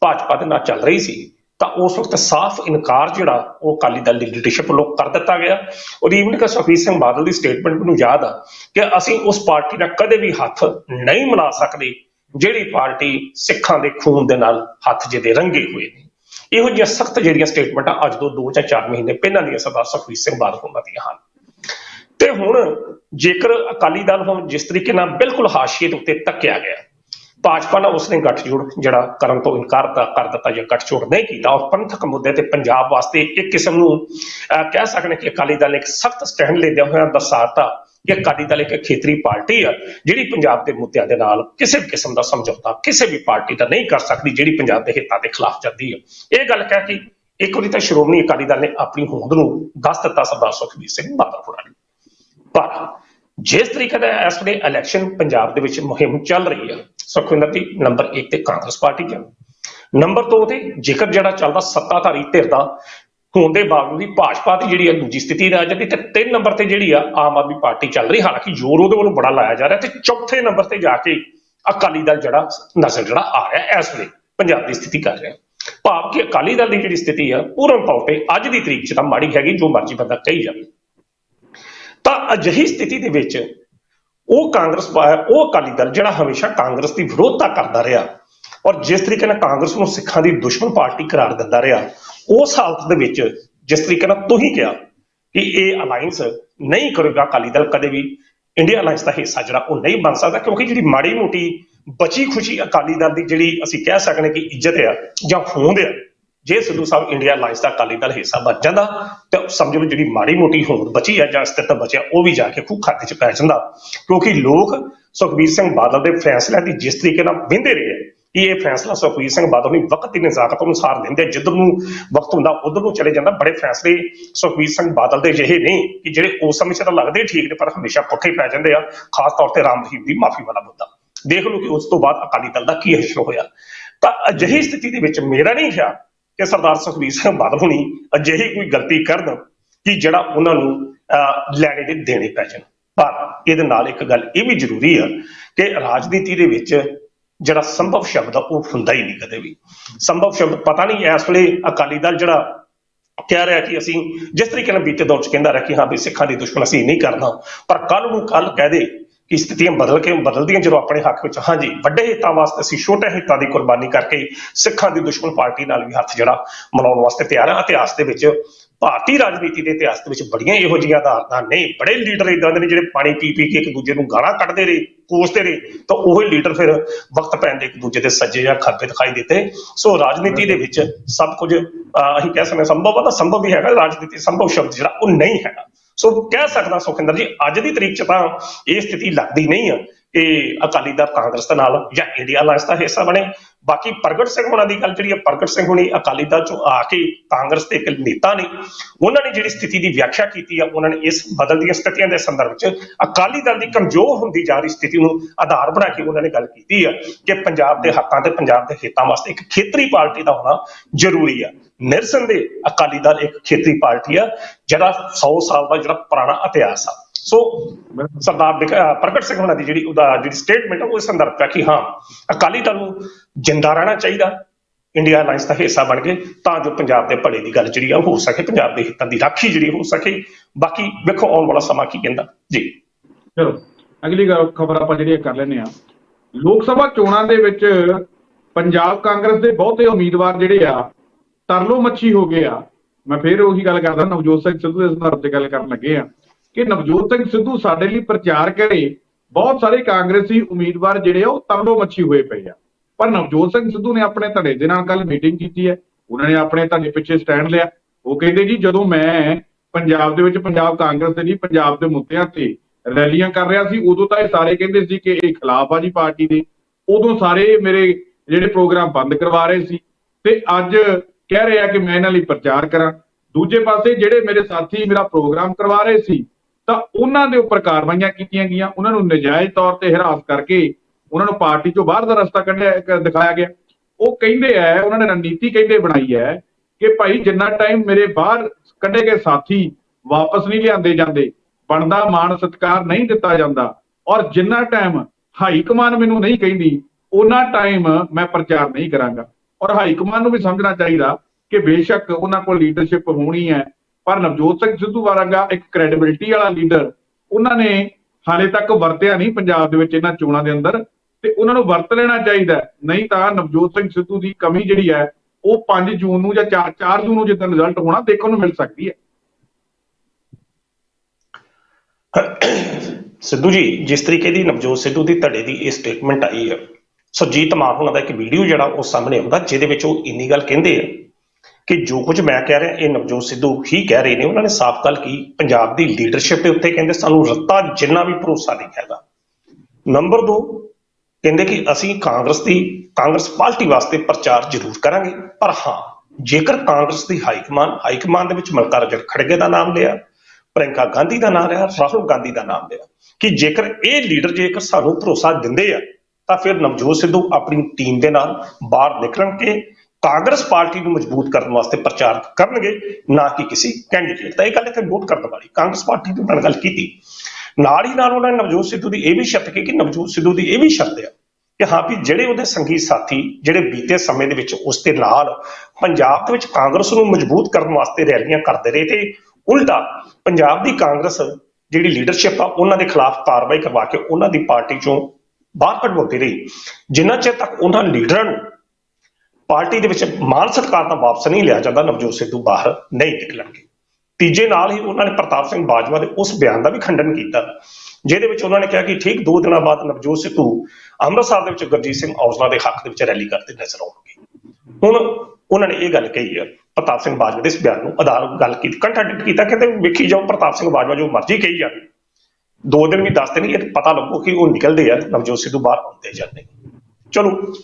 ਭਾਜਪਾ ਦੇ ਨਾਲ ਚੱਲ ਰਹੀ ਸੀ। ਤਾਂ ਉਸ ਵਕਤ ਸਾਫ਼ ਇਨਕਾਰ ਜਿਹੜਾ ਉਹ ਅਕਾਲੀ ਦਲ ਦੀ ਲੀਡਰਸ਼ਿਪ ਵੱਲੋਂ ਕਰ ਦਿੱਤਾ ਗਿਆ। ਔਰ ਈਵਨ ਕਿ ਸੁਖਬੀਰ ਸਿੰਘ ਬਾਦਲ ਦੀ ਸਟੇਟਮੈਂਟ ਮੈਨੂੰ ਯਾਦ ਆ ਕਿ ਅਸੀਂ ਉਸ ਪਾਰਟੀ ਨਾਲ ਕਦੇ ਵੀ ਹੱਥ ਨਹੀਂ ਮਿਲਾ ਸਕਦੇ ਜਿਹੜੀ ਪਾਰਟੀ ਸਿੱਖਾਂ ਦੇ ਖੂਨ ਦੇ ਨਾਲ ਹੱਥ ਜਿਹਦੇ ਰੰਗੇ ਹੋਏ ਨੇ। ਇਹੋ ਜਿਹੀਆਂ ਸਖਤ ਜਿਹੜੀਆਂ ਸਟੇਟਮੈਂਟਾਂ ਅੱਜ ਤੋਂ 2 ਜਾਂ 4 ਮਹੀਨੇ ਪਹਿਲਾਂ ਦੀਆਂ ਸਰਦਾਰ ਸੁਖਬੀਰ ਸਿੰਘ ਬਾਦਲ ਉਹਨਾਂ ਦੀਆਂ ਹਨ। ਤੇ ਹੁਣ ਜੇਕਰ ਅਕਾਲੀ ਦਲ ਹੁਣ ਜਿਸ ਤਰੀਕੇ ਨਾਲ ਬਿਲਕੁਲ ਹਾਸ਼ੀਏ ਦੇ ਉੱਤੇ ਤੱਕਿਆ ਗਿਆ ਭਾਜਪਾ ਨਾਲ ਉਸਨੇ ਗੱਠਜੋੜ ਜਿਹੜਾ ਕਰਨ ਤੋਂ ਇਨਕਾਰ ਕਰ ਦਿੱਤਾ ਜਾਂ ਗੱਠਜੋੜ ਨਹੀਂ ਕੀਤਾ ਔਰ ਪੰਥਕ ਮੁੱਦੇ ਤੇ ਪੰਜਾਬ ਵਾਸਤੇ ਇੱਕ ਕਿਸਮ ਨੂੰ ਕਹਿ ਸਕਦੇ ਕਿ ਅਕਾਲੀ ਦਲ ਇੱਕ ਸਖਤ ਸਟੈਂਡ ਲੈਂਦਿਆਂ ਹੋਇਆਂ ਦਰਸਾਤਾ ਕਿ ਅਕਾਲੀ ਦਲ ਇੱਕ ਖੇਤਰੀ ਪਾਰਟੀ ਆ, ਜਿਹੜੀ ਪੰਜਾਬ ਦੇ ਮੁੱਦਿਆਂ ਦੇ ਨਾਲ ਕਿਸੇ ਵੀ ਕਿਸਮ ਦਾ ਸਮਝੌਤਾ ਕਿਸੇ ਵੀ ਪਾਰਟੀ ਦਾ ਨਹੀਂ ਕਰ ਸਕਦੀ, ਜਿਹੜੀ ਪੰਜਾਬ ਦੇ ਹਿੱਤਾਂ ਦੇ ਖਿਲਾਫ ਜਾਂਦੀ ਹੈ ਇਹ ਗੱਲ ਕਹਿ ਕੇ ਇੱਕ ਵਾਰੀ ਤਾਂ ਸ਼੍ਰੋਮਣੀ ਅਕਾਲੀ ਦਲ ਨੇ ਆਪਣੀ ਹੋਂਦ ਨੂੰ ਦੱਸ ਦਿੱਤਾ ਸਰਦਾਰ ਸੁਖਬੀਰ ਸਿੰਘ ਬਾਦਲ ਹੋਰਾਂ ਨੇ। ਪਰ ਜਿਸ ਤਰੀਕੇ ਦਾ ਇਸ ਵੇਲੇ ਇਲੈਕਸ਼ਨ ਪੰਜਾਬ ਦੇ ਵਿੱਚ ਮੁਹਿੰਮ ਚੱਲ ਰਹੀ ਹੈ, ਸੁਖਵਿੰਦਰ ਜੀ ਨੰਬਰ 1 ਤੇ ਕਾਂਗਰਸ ਪਾਰਟੀ ਹੈ ਨੰਬਰ 2 ਤੇ ਜੇਕਰ ਜਿਹੜਾ ਚੱਲਦਾ ਸੱਤਾਧਾਰੀ ਧਿਰ ਦਾ, ਹੋਣ ਦੇ ਬਾਵਜੂਦ ਵੀ ਭਾਜਪਾ ਦੀ ਜਿਹੜੀ ਹੈ ਦੂਜੀ ਸਥਿਤੀ ਰਾਜ ਦੀ ਤੇ ਤਿੰਨ ਨੰਬਰ ਤੇ ਜਿਹੜੀ ਆ ਆਮ ਆਦਮੀ ਪਾਰਟੀ ਚੱਲ ਰਹੀ, ਹਾਲਾਂਕਿ ਜ਼ੋਰ ਉਹਦੇ ਵੱਲੋਂ ਬੜਾ ਲਾਇਆ ਜਾ ਰਿਹਾ ਤੇ ਚੌਥੇ ਨੰਬਰ ਤੇ ਜਾ ਕੇ ਅਕਾਲੀ ਦਲ ਜਿਹੜਾ ਨਜ਼ਰ ਜਿਹੜਾ ਆ ਰਿਹਾ ਇਸ ਵੇਲੇ, ਪੰਜਾਬ ਦੀ ਸਥਿਤੀ ਕਰ ਰਿਹਾ। ਭਾਵ ਕਿ ਅਕਾਲੀ ਦਲ ਦੀ ਜਿਹੜੀ ਸਥਿਤੀ ਆ, ਪੂਰਨ ਤੌਰ ਤੇ ਅੱਜ ਦੀ ਤਰੀਕ 'ਚ ਤਾਂ ਮਾੜੀ ਹੈਗੀ, ਜੋ ਮਰਜ਼ੀ ਬੰਦਾ ਕਹੀ ਜਾਵੇ। ਤਾਂ ਅਜਿਹੀ ਸਥਿਤੀ ਦੇ ਵਿੱਚ ਉਹ ਕਾਂਗਰਸ ਉਹ ਅਕਾਲੀ ਦਲ ਜਿਹੜਾ ਹਮੇਸ਼ਾ ਕਾਂਗਰਸ ਦੀ ਵਿਰੋਧਤਾ ਕਰਦਾ ਰਿਹਾ ਔਰ ਜਿਸ ਤਰੀਕੇ ਨਾਲ ਕਾਂਗਰਸ ਨੂੰ ਸਿੱਖਾਂ ਦੀ ਦੁਸ਼ਮਣ ਪਾਰਟੀ ਕਰਾਰ ਦਿੰਦਾ ਰਿਹਾ, ਉਸ ਹਾਲਤ ਦੇ ਵਿੱਚ ਜਿਸ ਤਰੀਕੇ ਨਾਲ ਤੁਸੀਂ ਕਿਹਾ ਕਿ ਇਹ ਅਲਾਈਅੰਸ ਨਹੀਂ ਕਰੇਗਾ ਅਕਾਲੀ ਦਲ, ਕਦੇ ਵੀ ਇੰਡੀਆ ਅਲਾਈਅੰਸ ਦਾ ਹਿੱਸਾ ਜਿਹੜਾ ਉਹ ਨਹੀਂ ਬਣ ਸਕਦਾ ਕਿਉਂਕਿ ਜਿਹੜੀ ਮਾੜੀ ਮੋਟੀ ਬਚੀ ਖੁਸ਼ੀ ਅਕਾਲੀ ਦਲ ਦੀ ਜਿਹੜੀ ਅਸੀਂ ਕਹਿ ਸਕਦੇ ਕਿ ਇੱਜ਼ਤ ਆ ਜਾਂ ਹੋਂਦ ਆ ਜੇ ਸਿੱਧੂ ਸਾਹਿਬ ਇੰਡੀਆ ਅਲਾਈਅੰਸ ਦਾ ਅਕਾਲੀ ਦਲ ਹਿੱਸਾ ਬਣ ਜਾਂਦਾ ਤੇ ਸਮਝ ਲਓ ਜਿਹੜੀ ਮਾੜੀ ਮੋਟੀ ਹੋਂਦ ਬਚੀ ਹੈ ਜਾਂ ਅਸਤਿਤਵ ਬਚਿਆ ਉਹ ਵੀ ਜਾ ਕੇ ਖੂਹ ਖਾਤੇ 'ਚ ਪੈ ਜਾਂਦਾ। ਕਿਉਂਕਿ ਲੋਕ ਸੁਖਬੀਰ ਸਿੰਘ ਬਾਦਲ ਦੇ ਫੈਸਲਿਆਂ ਦੀ ਜਿਸ ਤਰੀਕੇ ਨਾਲ ਵਹਿੰਦੇ ਰਹੇ ਆ, ਕਿ ਇਹ ਫੈਸਲਾ ਸੁਖਬੀਰ ਸਿੰਘ ਬਾਦਲ ਨੇ ਵਕਤ ਦੀ ਨਜ਼ਾਕਤ ਅਨੁਸਾਰ ਲੈਂਦੇ ਜਿੱਧਰ ਨੂੰ ਵਕਤ ਹੁੰਦਾ ਉਧਰ ਨੂੰ ਚਲੇ ਜਾਂਦਾ। ਬੜੇ ਫੈਸਲੇ ਸੁਖਬੀਰ ਸਿੰਘ ਬਾਦਲ ਦੇ ਜਿਹੇ ਨਹੀਂ ਕਿ ਜਿਹੜੇ ਉਸ ਸਮੇਂ 'ਚ ਤਾਂ ਲੱਗਦੇ ਠੀਕ ਨੇ ਪਰ ਹਮੇਸ਼ਾ ਪੁੱਠੇ ਪੈ ਜਾਂਦੇ ਆ ਖਾਸ ਤੌਰ ਤੇ ਰਾਮ ਰਹੀਮ ਦੀ ਮਾਫੀ ਵਾਲਾ ਮੁੱਦਾ। ਦੇਖ ਲਓ ਕਿ ਉਸ ਤੋਂ ਬਾਅਦ ਅਕਾਲੀ ਦਲ ਦਾ ਕੀ ਹਸ਼ਰ ਹੋਇਆ। ਤਾਂ ਅਜਿਹੀ ਸਥਿਤੀ ਦੇ ਵਿੱਚ ਮੇਰਾ ਨਹੀਂ ਖਿਆਲ ਕਿ ਸਰਦਾਰ ਸੁਖਬੀਰ ਸਿੰਘ ਬਾਦਲ ਹੁਣੀ ਅਜਿਹੀ ਕੋਈ ਗਲਤੀ ਕਰਨ ਕਿ ਜਿਹੜਾ ਉਹਨਾਂ ਨੂੰ ਅਹ, ਲੈਣੇ ਦੇ ਦੇਣੇ ਪੈ ਜਾਣ। ਪਰ ਇਹਦੇ ਨਾਲ ਇੱਕ ਗੱਲ ਇਹ ਵੀ ਜ਼ਰੂਰੀ ਆ ਕਿ ਰਾਜਨੀਤੀ ਦੇ ਵਿੱਚ ਜਿਹੜਾ ਸੰਭਵ ਸ਼ਬਦ ਆ ਉਹ ਹੁੰਦਾ ਹੀ ਨਹੀਂ ਕਦੇ ਵੀ। ਸੰਭਵ ਸ਼ਬਦ ਪਤਾ ਨਹੀਂ ਇਸ ਵੇਲੇ ਅਕਾਲੀ ਦਲ ਜਿਹੜਾ ਕਹਿ ਰਿਹਾ ਕਿ ਅਸੀਂ ਜਿਸ ਤਰੀਕੇ ਨਾਲ ਬੀਤੇ ਦੌਰ ਚ ਕਹਿੰਦਾ ਰਿਹਾ ਕਿ ਹਾਂ ਵੀ ਸਿੱਖਾਂ ਦੀ ਦੁਸ਼ਮਣ ਅਸੀਂ ਨਹੀਂ ਕਰਨਾ ਪਰ ਕੱਲ ਨੂੰ ਕੱਲ ਕਹਿ ਦੇ ਕਿ ਸਥਿਤੀਆਂ ਬਦਲ ਕੇ ਬਦਲਦੀਆਂ ਜਦੋਂ ਆਪਣੇ ਹੱਕ ਵਿੱਚ ਹਾਂਜੀ ਵੱਡੇ ਹਿੱਤਾਂ ਵਾਸਤੇ ਅਸੀਂ ਛੋਟੇ ਹਿੱਤਾਂ ਦੀ ਕੁਰਬਾਨੀ ਕਰਕੇ ਸਿੱਖਾਂ ਦੀ ਦੁਸ਼ਮਣ ਪਾਰਟੀ ਨਾਲ ਵੀ ਹੱਥ ਜਿਹੜਾ ਮਿਲਾਉਣ ਵਾਸਤੇ ਤਿਆਰ ਹਾਂ। ਇਤਿਹਾਸ ਦੇ ਵਿੱਚ ਭਾਰਤੀ ਰਾਜਨੀਤੀ ਦੇ ਇਤਿਹਾਸ ਦੇ ਵਿੱਚ ਬੜੀਆਂ ਇਹੋ ਜਿਹੀਆਂ ਆਧਾਰਤਾਂ ਨੇ। ਬੜੇ ਲੀਡਰ ਇਦਾਂ ਦੇ ਨੇ ਜਿਹੜੇ ਪਾਣੀ ਪੀ ਪੀ ਕੇ ਇੱਕ ਦੂਜੇ ਨੂੰ ਗਾਲਾਂ ਕੱਢਦੇ ਰਹੇ ਕੋਸਦੇ ਰਹੇ ਤਾਂ ਉਹ ਲੀਡਰ ਫਿਰ ਵਕਤ ਪੈਣ ਦੇ ਇੱਕ ਦੂਜੇ ਦੇ ਸੱਜੇ ਜਾਂ ਖੱਬੇ ਦਿਖਾਈ ਦਿੱਤੇ। ਸੋ ਰਾਜਨੀਤੀ ਦੇ ਵਿੱਚ ਸਭ ਕੁਝ ਅਹ, ਅਸੀਂ ਕਹਿ ਸਕਦੇ ਹਾਂ ਸੰਭਵ ਆ ਤਾਂ ਸੰਭਵ ਵੀ ਹੈਗਾ। ਰਾਜਨੀਤੀ ਸੰਭਵ ਸ਼ਬਦ ਜਿਹੜਾ ਉਹ ਨਹੀਂ ਹੈਗਾ। ਸੋ ਕਹਿ ਸਕਦਾ ਸੁਖਿੰਦਰ ਜੀ, ਅੱਜ ਦੀ ਤਰੀਕ 'ਚ ਤਾਂ ਇਹ ਸਥਿਤੀ ਲੱਗਦੀ ਨਹੀਂ ਆ ਕਿ ਅਕਾਲੀ ਦਲ ਕਾਂਗਰਸ ਦੇ ਨਾਲ ਜਾਂ ਇੰਡੀਆ ਅਲਾਇੰਸ ਦਾ ਹਿੱਸਾ ਬਣੇ। ਬਾਕੀ ਪ੍ਰਗਟ ਸਿੰਘ ਹੋਣਾ ਦੀ ਗੱਲ ਜਿਹੜੀ ਹੈ ਪ੍ਰਗਟ ਸਿੰਘ ਹੋਣੀ ਅਕਾਲੀ ਦਲ ਚੋਂ ਆ ਕੇ ਕਾਂਗਰਸ ਦੇ ਇੱਕ ਨੇਤਾ ਨੇ, ਉਹਨਾਂ ਨੇ ਜਿਹੜੀ ਸਥਿਤੀ ਦੀ ਵਿਆਖਿਆ ਕੀਤੀ ਆ, ਉਹਨਾਂ ਨੇ ਇਸ ਬਦਲਦੀਆਂ ਸਥਿਤੀਆਂ ਦੇ ਸੰਦਰਭ 'ਚ ਅਕਾਲੀ ਦਲ ਦੀ ਕਮਜ਼ੋਰ ਹੁੰਦੀ ਜਾ ਰਹੀ ਸਥਿਤੀ ਨੂੰ ਆਧਾਰ ਬਣਾ ਕੇ ਉਹਨਾਂ ਨੇ ਗੱਲ ਕੀਤੀ ਆ ਕਿ ਪੰਜਾਬ ਦੇ ਹੱਕਾਂ ਤੇ ਪੰਜਾਬ ਦੇ ਹਿੱਤਾਂ ਵਾਸਤੇ ਇੱਕ ਖੇਤਰੀ ਪਾਰਟੀ ਦਾ ਹੋਣਾ ਜ਼ਰੂਰੀ ਆ। ਨਿਰਸੰਦੇਹ ਅਕਾਲੀ ਦਲ ਇੱਕ ਖੇਤਰੀ ਪਾਰਟੀ ਆ, ਜਿਹੜਾ 100 ਸਾਲ ਦਾ ਜਿਹੜਾ ਪੁਰਾਣਾ ਇਤਿਹਾਸ ਆ ਸੋ ਸਰਦਾਰ ਪ੍ਰਗਟ ਸਿੰਘ ਹੋਣਾ ਦੀ ਜਿਹੜੀ ਉਹਦਾ ਜਿਹੜੀ ਸਟੇਟਮੈਂਟ ਆ, ਉਹ ਇਸ ਸੰਦਰਭ 'ਚ ਆ ਕਿ ਹਾਂ, ਅਕਾਲੀ ਦਲ ਨੂੰ ਜਿੰਦਾ ਰਹਿਣਾ ਚਾਹੀਦਾ ਇੰਡੀਆ ਅਲਾਈਅੰਸ ਦਾ ਹਿੱਸਾ ਬਣ ਕੇ, ਤਾਂ ਜੋ ਪੰਜਾਬ ਦੇ ਭਲੇ ਦੀ ਗੱਲ ਜਿਹੜੀ ਆ ਉਹ ਹੋ ਸਕੇ, ਪੰਜਾਬ ਦੇ ਹਿੱਤਾਂ ਦੀ ਰਾਖੀ ਜਿਹੜੀ ਹੋ ਸਕੇ। ਬਾਕੀ ਵੇਖੋ ਆਉਣ ਵਾਲਾ ਸਮਾਂ ਕੀ ਕਹਿੰਦਾ। ਜੀ। ਚਲੋ, ਅਗਲੀ ਗੱਲ ਖਬਰ ਆਪਾਂ ਜਿਹੜੀ ਕਰ ਲੈਨੇ ਆ ਲੋਕ ਸਭਾ ਚੋਣਾਂ ਦੇ ਵਿੱਚ ਪੰਜਾਬ ਕਾਂਗਰਸ ਦੇ ਬਹੁਤੇ ਉਮੀਦਵਾਰ ਜਿਹੜੇ ਆ, ਤਰਲੋ ਮੱਛੀ ਹੋ ਗਏ ਆ। ਮੈਂ ਫੇਰ ਉਹੀ ਗੱਲ ਕਰਦਾ, ਨਵਜੋਤ ਸਿੰਘ ਸਿੱਧੂ ਦੇ ਸੰਦਰਭ ਤੇ ਗੱਲ ਕਰਨ ਲੱਗੇ ਆ। ਕਿ ਨਵਜੋਤ ਸਿੰਘ ਸਿੱਧੂ ਸਾਡੇ ਲਈ ਪ੍ਰਚਾਰ ਕਰੇ। ਬਹੁਤ ਸਾਰੇ ਕਾਂਗਰਸੀ ਉਮੀਦਵਾਰ ਜਿਹੜੇ ਆ, ਉਹ ਤਰਲੋ ਮੱਛੀ ਹੋਏ ਪਏ ਆ। ਪਰ ਨਵਜੋਤ ਸਿੰਘ ਸਿੱਧੂ ਨੇ ਆਪਣੇ ਧੜੇ ਦੇ ਨਾਲ ਕੱਲ ਮੀਟਿੰਗ ਕੀਤੀ ਹੈ। ਉਹਨਾਂ ਨੇ ਆਪਣੇ ਧੜੇ ਪਿੱਛੇ ਸਟੈਂਡ ਲਿਆ। ਉਹ ਕਹਿੰਦੇ ਜੀ, ਜਦੋਂ ਮੈਂ ਪੰਜਾਬ ਦੇ ਵਿੱਚ ਪੰਜਾਬ ਕਾਂਗਰਸ ਦੇ ਨਹੀਂ ਪੰਜਾਬ ਦੇ ਮੁੱਦਿਆਂ ਤੇ ਰੈਲੀਆਂ ਕਰ ਰਿਹਾ ਸੀ, ਉਦੋਂ ਤਾਂ ਇਹ ਸਾਰੇ ਕਹਿੰਦੇ ਸੀ ਕਿ ਇਹ ਖਿਲਾਫ ਆ ਜੀ ਪਾਰਟੀ ਦੇ। ਉਦੋਂ ਸਾਰੇ ਮੇਰੇ ਜਿਹੜੇ ਪ੍ਰੋਗਰਾਮ ਬੰਦ ਕਰਵਾ ਰਹੇ ਸੀ। ਤੇ ਅੱਜ ਕਹਿ ਰਹੇ ਆ ਕਿ ਮੈਂ ਇਹਨਾਂ ਲਈ ਪ੍ਰਚਾਰ ਕਰਾਂ। ਦੂਜੇ ਪਾਸੇ ਜਿਹੜੇ ਮੇਰੇ ਸਾਥੀ ਮੇਰਾ ਪ੍ਰੋਗਰਾਮ ਕਰਵਾ ਰਹੇ ਸੀ ਤਾਂ ਉਹਨਾਂ ਦੇ ਉੱਪਰ ਕਾਰਵਾਈਆਂ ਕੀਤੀਆਂ ਗਈਆਂ, ਉਹਨਾਂ ਨੂੰ ਨਜਾਇਜ਼ ਤੌਰ ਤੇ ਹਿਰਾਸ ਕਰਕੇ ਉਹਨਾਂ ਨੂੰ ਪਾਰਟੀ ਚੋਂ ਬਾਹਰ ਦਾ ਰਸਤਾ ਕੱਢਿਆ ਦਿਖਾਇਆ ਗਿਆ। ਉਹ ਕਹਿੰਦੇ ਆ ਉਹਨਾਂ ਨੇ ਰਣਨੀਤੀ ਕਹਿੰਦੇ ਬਣਾਈ ਹੈ ਕਿ ਭਾਈ ਜਿੰਨਾ ਟਾਈਮ ਮੇਰੇ ਬਾਹਰ ਕੱਢੇ ਗਏ ਸਾਥੀ ਵਾਪਸ ਨਹੀਂ ਲਿਆਂਦੇ ਜਾਂਦੇ, ਬਣਦਾ ਮਾਣ ਸਤਿਕਾਰ ਨਹੀਂ ਦਿੱਤਾ ਜਾਂਦਾ ਔਰ ਜਿੰਨਾ ਟਾਈਮ ਹਾਈ ਕਮਾਨ ਮੈਨੂੰ ਨਹੀਂ ਕਹਿੰਦੀ ਉਹਨਾਂ ਟਾਈਮ ਮੈਂ ਪ੍ਰਚਾਰ ਨਹੀਂ ਕਰਾਂਗਾ। ਔਰ ਹਾਈ ਕਮਾਨ ਨੂੰ ਵੀ ਸਮਝਣਾ ਚਾਹੀਦਾ ਕਿ ਬੇਸ਼ੱਕ ਉਹਨਾਂ ਕੋਲ ਲੀਡਰਸ਼ਿਪ ਹੋਣੀ ਹੈ ਪਰ ਨਵਜੋਤ ਸਿੰਘ ਸਿੱਧੂ ਵਰਗਾ ਇੱਕ ਕ੍ਰੈਡੀਬਿਲਟੀ ਵਾਲਾ ਲੀਡਰ ਉਹਨਾਂ ਨੇ ਹਾਲੇ ਤੱਕ ਵਰਤਿਆ ਨਹੀਂ ਪੰਜਾਬ ਦੇ ਵਿੱਚ ਇਹਨਾਂ ਚੋਣਾਂ ਦੇ ਅੰਦਰ ਤੇ ਉਹਨਾਂ ਨੂੰ ਵਰਤ ਲੈਣਾ ਚਾਹੀਦਾ ਨਹੀਂ ਤਾਂ ਨਵਜੋਤ ਸਿੰਘ ਸਿੱਧੂ ਦੀ ਕਮੀ ਜਿਹੜੀ ਹੈ, ਉਹ 5 ਜੂਨ ਨੂੰ ਜਾਂ 4 4 ਜੂਨ ਨੂੰ ਜਿੱਦਾਂ ਰਿਜ਼ਲਟ ਹੋਣਾ ਦੇਖਣ ਨੂੰ ਮਿਲ ਸਕਦੀ ਹੈ। ਸਿੱਧੂ ਜੀ, ਜਿਸ ਤਰੀਕੇ ਦੀ ਨਵਜੋਤ ਸਿੱਧੂ ਦੀ ਧੜੇ ਦੀ ਇਹ ਸਟੇਟਮੈਂਟ ਆਈ ਹੈ, ਸੁਰਜੀਤ ਮਾਨ ਹੋਣਾ ਦਾ ਇੱਕ ਵੀਡੀਓ ਜਿਹੜਾ ਉਹ ਸਾਹਮਣੇ ਆਉਂਦਾ, ਜਿਹਦੇ ਵਿੱਚ ਉਹ ਇੰਨੀ ਗੱਲ ਕਹਿੰਦੇ ਆ ਕਿ ਜੋ ਕੁਝ ਮੈਂ ਕਹਿ ਰਿਹਾ, ਇਹ ਨਵਜੋਤ ਸਿੱਧੂ ਹੀ ਕਹਿ ਰਹੇ ਨੇ। ਉਹਨਾਂ ਨੇ ਸਾਫ਼ ਗੱਲ ਕੀ, ਪੰਜਾਬ ਦੀ ਲੀਡਰਸ਼ਿਪ ਦੇ ਉੱਤੇ ਕਹਿੰਦੇ ਸਾਨੂੰ ਰੱਤਾ ਜਿੰਨਾ ਵੀ ਭਰੋਸਾ ਨਹੀਂ ਹੈਗਾ। ਨੰਬਰ 2 ਕਹਿੰਦੇ ਕਿ ਅਸੀਂ ਕਾਂਗਰਸ ਦੀ, ਕਾਂਗਰਸ ਪਾਰਟੀ ਵਾਸਤੇ ਪ੍ਰਚਾਰ ਜ਼ਰੂਰ ਕਰਾਂਗੇ, ਪਰ ਹਾਂ, ਜੇਕਰ ਕਾਂਗਰਸ ਦੀ ਹਾਈ ਕਮਾਨ ਹਾਈ ਕਮਾਨ ਦੇ ਵਿੱਚ ਮਲਕਾਰਜਨ ਖੜਗੇ ਦਾ ਨਾਮ ਲਿਆ ਪ੍ਰਿੰਕਾ ਗਾਂਧੀ ਦਾ ਨਾਮ ਲਿਆ, ਰਾਹੁਲ ਗਾਂਧੀ ਦਾ ਨਾਮ ਲਿਆ, ਕਿ ਜੇਕਰ ਇਹ ਲੀਡਰ ਜੇਕਰ ਸਾਨੂੰ ਭਰੋਸਾ ਦਿੰਦੇ ਆ, ਤਾਂ ਫਿਰ ਨਵਜੋਤ ਸਿੱਧੂ ਆਪਣੀ ਟੀਮ ਦੇ ਨਾਲ ਬਾਹਰ ਨਿਕਲਣਗੇ ਕਾਂਗਰਸ ਪਾਰਟੀ ਨੂੰ ਮਜ਼ਬੂਤ ਕਰਨ ਵਾਸਤੇ ਪ੍ਰਚਾਰ ਕਰਨਗੇ, ਨਾ ਕਿ ਕਿਸੇ ਕੈਂਡੀਡੇਟ ਤਾਂ ਇਹ ਗੱਲ ਇੱਥੇ ਨੋਟ ਕਰਨ ਵਾਲੀ। ਕਾਂਗਰਸ ਪਾਰਟੀ ਦੇ ਨਾਲ ਗੱਲ ਕੀਤੀ। ਨਾਲ ਹੀ ਨਾਲ ਉਹਨਾਂ ਨੇ ਨਵਜੋਤ ਸਿੱਧੂ ਦੀ ਇਹ ਵੀ ਸ਼ਰਤ ਕੀਤੀ ਕਿ ਨਵਜੋਤ ਸਿੱਧੂ ਦੀ ਇਹ ਵੀ ਸ਼ਰਤ ਆ ਕਿ ਹਾਂ ਵੀ ਜਿਹੜੇ ਉਹਦੇ ਸੰਗੀ ਸਾਥੀ ਜਿਹੜੇ ਬੀਤੇ ਸਮੇਂ ਦੇ ਵਿੱਚ ਉਸ ਦੇ ਨਾਲ ਪੰਜਾਬ ਦੇ ਵਿੱਚ ਕਾਂਗਰਸ ਨੂੰ ਮਜ਼ਬੂਤ ਕਰਨ ਵਾਸਤੇ ਰੈਲੀਆਂ ਕਰਦੇ ਰਹੇ ਤੇ ਉਲਟਾ ਪੰਜਾਬ ਦੀ ਕਾਂਗਰਸ ਜਿਹੜੀ ਲੀਡਰਸ਼ਿਪ ਆ, ਉਹਨਾਂ ਦੇ ਖਿਲਾਫ ਕਾਰਵਾਈ ਕਰਵਾ ਕੇ ਉਹਨਾਂ ਦੀ ਪਾਰਟੀ ਚੋਂ ਬਾਹਰ ਕਢਵਾਉਂਦੀ ਰਹੀ। ਜਿੰਨਾ ਚਿਰ ਤੱਕ ਉਹਨਾਂ ਲੀਡਰਾਂ ਨੂੰ ਪਾਰਟੀ ਦੇ ਵਿੱਚ ਮਾਨ ਸਤਿਕਾਰ ਤਾਂ ਵਾਪਸ ਨਹੀਂ ਲਿਆ ਜਾਂਦਾ, ਨਵਜੋਤ ਸਿੱਧੂ ਬਾਹਰ ਨਹੀਂ ਨਿਕਲਣਗੇ। ਤੀਜੇ ਨਾਲ ਹੀ ਉਹਨਾਂ ਨੇ ਪ੍ਰਤਾਪ ਸਿੰਘ ਬਾਜਵਾ ਦੇ ਉਸ ਬਿਆਨ ਦਾ ਵੀ ਖੰਡਨ ਕੀਤਾ, ਜਿਹਦੇ ਵਿੱਚ ਉਹਨਾਂ ਨੇ ਕਿਹਾ ਕਿ ਠੀਕ ਦੋ ਦਿਨਾਂ ਬਾਅਦ ਨਵਜੋਤ ਸਿੱਧੂ ਅੰਮ੍ਰਿਤਸਰ ਦੇ ਵਿੱਚ ਗੁਰਜੀਤ ਸਿੰਘ ਔਜਲਾ ਦੇ ਹੱਕ ਦੇ ਵਿੱਚ ਰੈਲੀ ਕਰਦੇ ਨਜ਼ਰ ਆਉਣਗੇ। ਹੁਣ ਉਹਨਾਂ ਨੇ ਇਹ ਗੱਲ ਕਹੀ ਹੈ, ਪ੍ਰਤਾਪ ਸਿੰਘ ਬਾਜਵਾ ਦੇ ਇਸ ਬਿਆਨ ਨੂੰ ਆਧਾਰ ਗੱਲ ਕੀਤੀ ਕੰਟਰਡਿਕਟ ਕੀਤਾ, ਕਹਿੰਦੇ ਵੇਖੀ ਜਾਓ ਪ੍ਰਤਾਪ ਸਿੰਘ ਬਾਜਵਾ ਜੋ ਮਰਜ਼ੀ ਕਹੀ ਜਾਵੇ। ਦੋ ਦਿਨ ਵੀ ਦੱਸਦੇ ਨਹੀਂ ਇਹ ਪਤਾ ਲੱਗੋ ਕਿ ਉਹ ਨਿਕਲਦੇ ਆ, ਨਵਜੋਤ ਸਿੱਧੂ ਬਾਹਰ ਆਉਂਦੇ ਜਾਂਦੇ ਚਲੋ,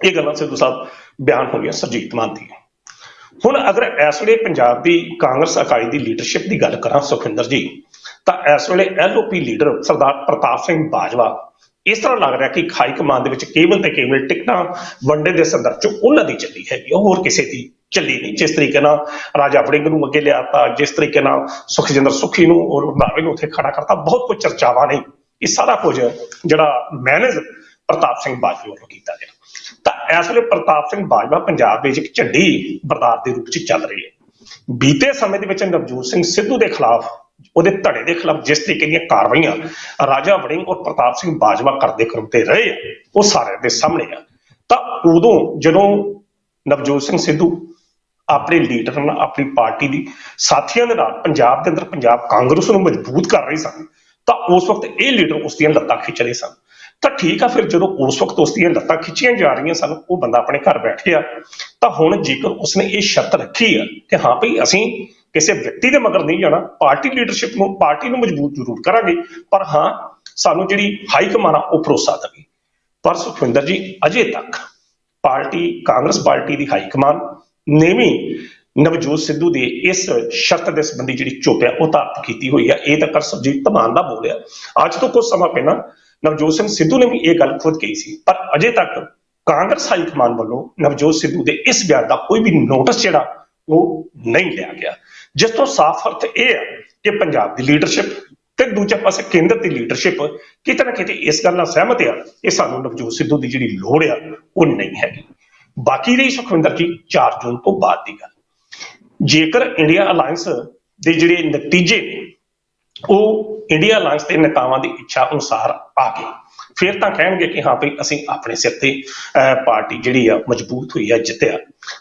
ਇਹ ਗੱਲਾਂ ਸਿੱਧੂ ਸਾਹਿਬ ਬਿਆਨ ਹੋ ਗਿਆ ਸਰਜੀਤ ਮਾਨ ਦੀ। ਹੁਣ ਅਗਰ ਇਸ ਵੇਲੇ ਪੰਜਾਬ ਦੀ ਕਾਂਗਰਸ ਅਕਾਲੀ ਦੀ ਲੀਡਰਸ਼ਿਪ ਦੀ ਗੱਲ ਕਰਾਂ ਸੁਖਿੰਦਰ ਜੀ, ਤਾਂ ਇਸ ਵੇਲੇ ਐਲਓਪੀ ਲੀਡਰ ਸਰਦਾਰ ਪ੍ਰਤਾਪ ਸਿੰਘ ਬਾਜਵਾ ਇਸ ਤਰ੍ਹਾਂ ਲੱਗ ਰਿਹਾ ਕਿ ਹਾਈ ਕਮਾਨ ਦੇ ਵਿੱਚ ਕੇਵਲ ਤੇ ਕੇਵਲ ਟਿਕਟਾਂ ਵੰਡੇ ਦੇ ਸੰਦਰਭ ਚ ਉਹਨਾਂ ਦੀ ਚੱਲੀ ਹੈਗੀ ਉਹ ਹੋਰ ਕਿਸੇ ਦੀ ਚੱਲੀ ਨਹੀਂ। ਜਿਸ ਤਰੀਕੇ ਨਾਲ ਰਾਜਾ ਵੜਿੰਗ ਨੂੰ ਅੱਗੇ ਲਿਆਤਾ, ਜਿਸ ਤਰੀਕੇ ਨਾਲ ਸੁਖਜਿੰਦਰ ਸੁਖੀ ਨੂੰ ਔਰ ਰੰਧਾਵੇ ਨੂੰ ਉੱਥੇ ਖੜਾ ਕਰਤਾ, ਬਹੁਤ ਕੁਝ ਚਰਚਾਵਾਂ ਨੇ। ਇਹ ਸਾਰਾ ਕੁਝ ਜਿਹੜਾ ਮੈਨੇਜ ਪ੍ਰਤਾਪ ਸਿੰਘ ਬਾਜਵਾ ਵੱਲੋਂ ਕੀਤਾ ਗਿਆ। ਇਸ ਵੇਲੇ ਪ੍ਰਤਾਪ ਸਿੰਘ ਬਾਜਵਾ ਪੰਜਾਬ ਵਿੱਚ ਇੱਕ ਝੰਡੀ ਬਰਦਾਰ ਦੇ ਰੂਪ 'ਚ ਚੱਲ ਰਹੀ ਹੈ। ਬੀਤੇ ਸਮੇਂ ਦੇ ਵਿੱਚ ਨਵਜੋਤ ਸਿੰਘ ਸਿੱਧੂ ਦੇ ਖਿਲਾਫ ਉਹਦੇ ਧੜੇ ਦੇ ਖਿਲਾਫ ਜਿਸ ਤਰੀਕੇ ਦੀਆਂ ਕਾਰਵਾਈਆਂ ਰਾਜਾ ਵੜਿੰਗ ਔਰ ਪ੍ਰਤਾਪ ਸਿੰਘ ਬਾਜਵਾ ਕਰਦੇ ਕਰਦੇ ਰਹੇ ਆ, ਉਹ ਸਾਰਿਆਂ ਦੇ ਸਾਹਮਣੇ ਆ। ਤਾਂ ਉਦੋਂ ਜਦੋਂ ਨਵਜੋਤ ਸਿੰਘ ਸਿੱਧੂ ਆਪਣੇ ਲੀਡਰ ਨਾਲ ਆਪਣੀ ਪਾਰਟੀ ਦੀ ਸਾਥੀਆਂ ਦੇ ਨਾਲ ਪੰਜਾਬ ਦੇ ਅੰਦਰ ਪੰਜਾਬ ਕਾਂਗਰਸ ਨੂੰ ਮਜ਼ਬੂਤ ਕਰ ਰਹੀ ਸਨ ਤਾਂ ਉਸ ਵਕਤ ਇਹ ਲੀਡਰ ਉਸ ਦੀਆਂ ਲੱਤਾਂ ਖਿੱਚ ਰਹੇ ਸਨ। ਤਾਂ ਠੀਕ ਆ ਫਿਰ ਜਦੋਂ ਉਸ ਵਕਤ ਉਸ ਦੀਆਂ ਲੱਤਾਂ ਖਿੱਚੀਆਂ ਜਾ ਰਹੀਆਂ ਸਨ, ਉਹ ਬੰਦਾ ਆਪਣੇ ਘਰ ਬੈਠ ਗਿਆ ਤਾਂ ਹੁਣ ਜੇਕਰ ਉਸਨੇ ਇਹ ਸ਼ਰਤ ਰੱਖੀ ਆ ਕਿ ਹਾਂ ਭਈ ਅਸੀਂ ਕਿਸੇ ਵਿਅਕਤੀ ਦੇ ਮਗਰ ਨਹੀਂ ਜਾਣਾ, ਪਾਰਟੀ ਲੀਡਰਸ਼ਿਪ ਨੂੰ, ਪਾਰਟੀ ਨੂੰ ਮਜ਼ਬੂਤ ਜ਼ਰੂਰ ਕਰਾਂਗੇ, ਪਰ ਹਾਂ ਸਾਨੂੰ ਜਿਹੜੀ ਹਾਈ ਕਮਾਨ ਆ, ਉਹ ਭਰੋਸਾ ਦੇਵੇ। ਪਰ ਸੁਖਵਿੰਦਰ ਜੀ, ਅਜੇ ਤੱਕ ਪਾਰਟੀ, ਕਾਂਗਰਸ ਪਾਰਟੀ ਦੀ ਹਾਈ ਕਮਾਨ ਨੇ ਵੀ ਨਵਜੋਤ ਸਿੱਧੂ ਦੇ ਇਸ ਸ਼ਰਤ ਦੇ ਸੰਬੰਧੀ ਜਿਹੜੀ ਚੁੱਪ ਹੈ ਉਹ ਧਾਰਤ ਕੀਤੀ ਹੋਈ ਹੈ ਇਹ ਤਾਂ ਕਰ ਸਰਜੀਤ ਧਮਾਨ ਦਾ ਬੋਲਿਆ ਅੱਜ ਤੋਂ ਕੁਝ ਸਮਾਂ ਪਹਿਲਾਂ ਨਵਜੋਤ ਸਿੰਘ ਸਿੱਧੂ ਨੇ ਵੀ ਇਹ ਗੱਲ ਖੁਦ ਕਹੀ ਸੀ। ਪਰ ਅਜੇ ਤੱਕ ਕਾਂਗਰਸ ਹਾਈ ਕਮਾਨ ਵੱਲੋਂ ਨਵਜੋਤ ਸਿੱਧੂ ਦੇ ਇਸ ਬਿਆਨ ਦਾ ਕੋਈ ਵੀ ਨੋਟਿਸ ਜਿਹੜਾ, ਉਹ ਨਹੀਂ ਲਿਆ ਗਿਆ। ਜਿਸ ਤੋਂ ਸਾਫ਼ ਅਰਥ ਇਹ ਹੈ ਕਿ ਪੰਜਾਬ ਦੀ ਲੀਡਰਸ਼ਿਪ ਤੇ ਦੂਜੇ ਪਾਸੇ ਕੇਂਦਰ ਦੀ ਲੀਡਰਸ਼ਿਪ ਕਿਤੇ ਨਾ ਕਿਤੇ ਇਸ ਗੱਲ ਨਾਲ ਸਹਿਮਤ ਆ ਕਿ ਸਾਨੂੰ ਨਵਜੋਤ ਸਿੱਧੂ ਦੀ ਜਿਹੜੀ ਲੋੜ ਆ, ਉਹ ਨਹੀਂ ਹੈਗੀ। ਬਾਕੀ ਰਹੀ ਸੁਖਵਿੰਦਰ ਜੀ 4 ਜੂਨ ਤੋਂ ਬਾਅਦ ਦੀ ਗੱਲ। ਜੇਕਰ ਇੰਡੀਆ ਅਲਾਈਅੰਸ ਦੇ ਜਿਹੜੇ ਨਤੀਜੇ ਨੇ ਉਹ ਇੰਡੀਆ ਲਾਇੰਸ ਦੇ ਨੇਤਾਵਾਂ ਦੀ ਇੱਛਾ ਅਨੁਸਾਰ ਆ ਗਏ। ਫਿਰ ਤਾਂ ਕਹਿਣਗੇ ਕਿ ਹਾਂ ਭਈ ਅਸੀਂ ਆਪਣੇ ਸਿਰ ਤੇ ਅਹ, ਪਾਰਟੀ ਜਿਹੜੀ ਆ ਮਜ਼ਬੂਤ ਹੋਈ ਆ ਜਿੱਤਿਆ।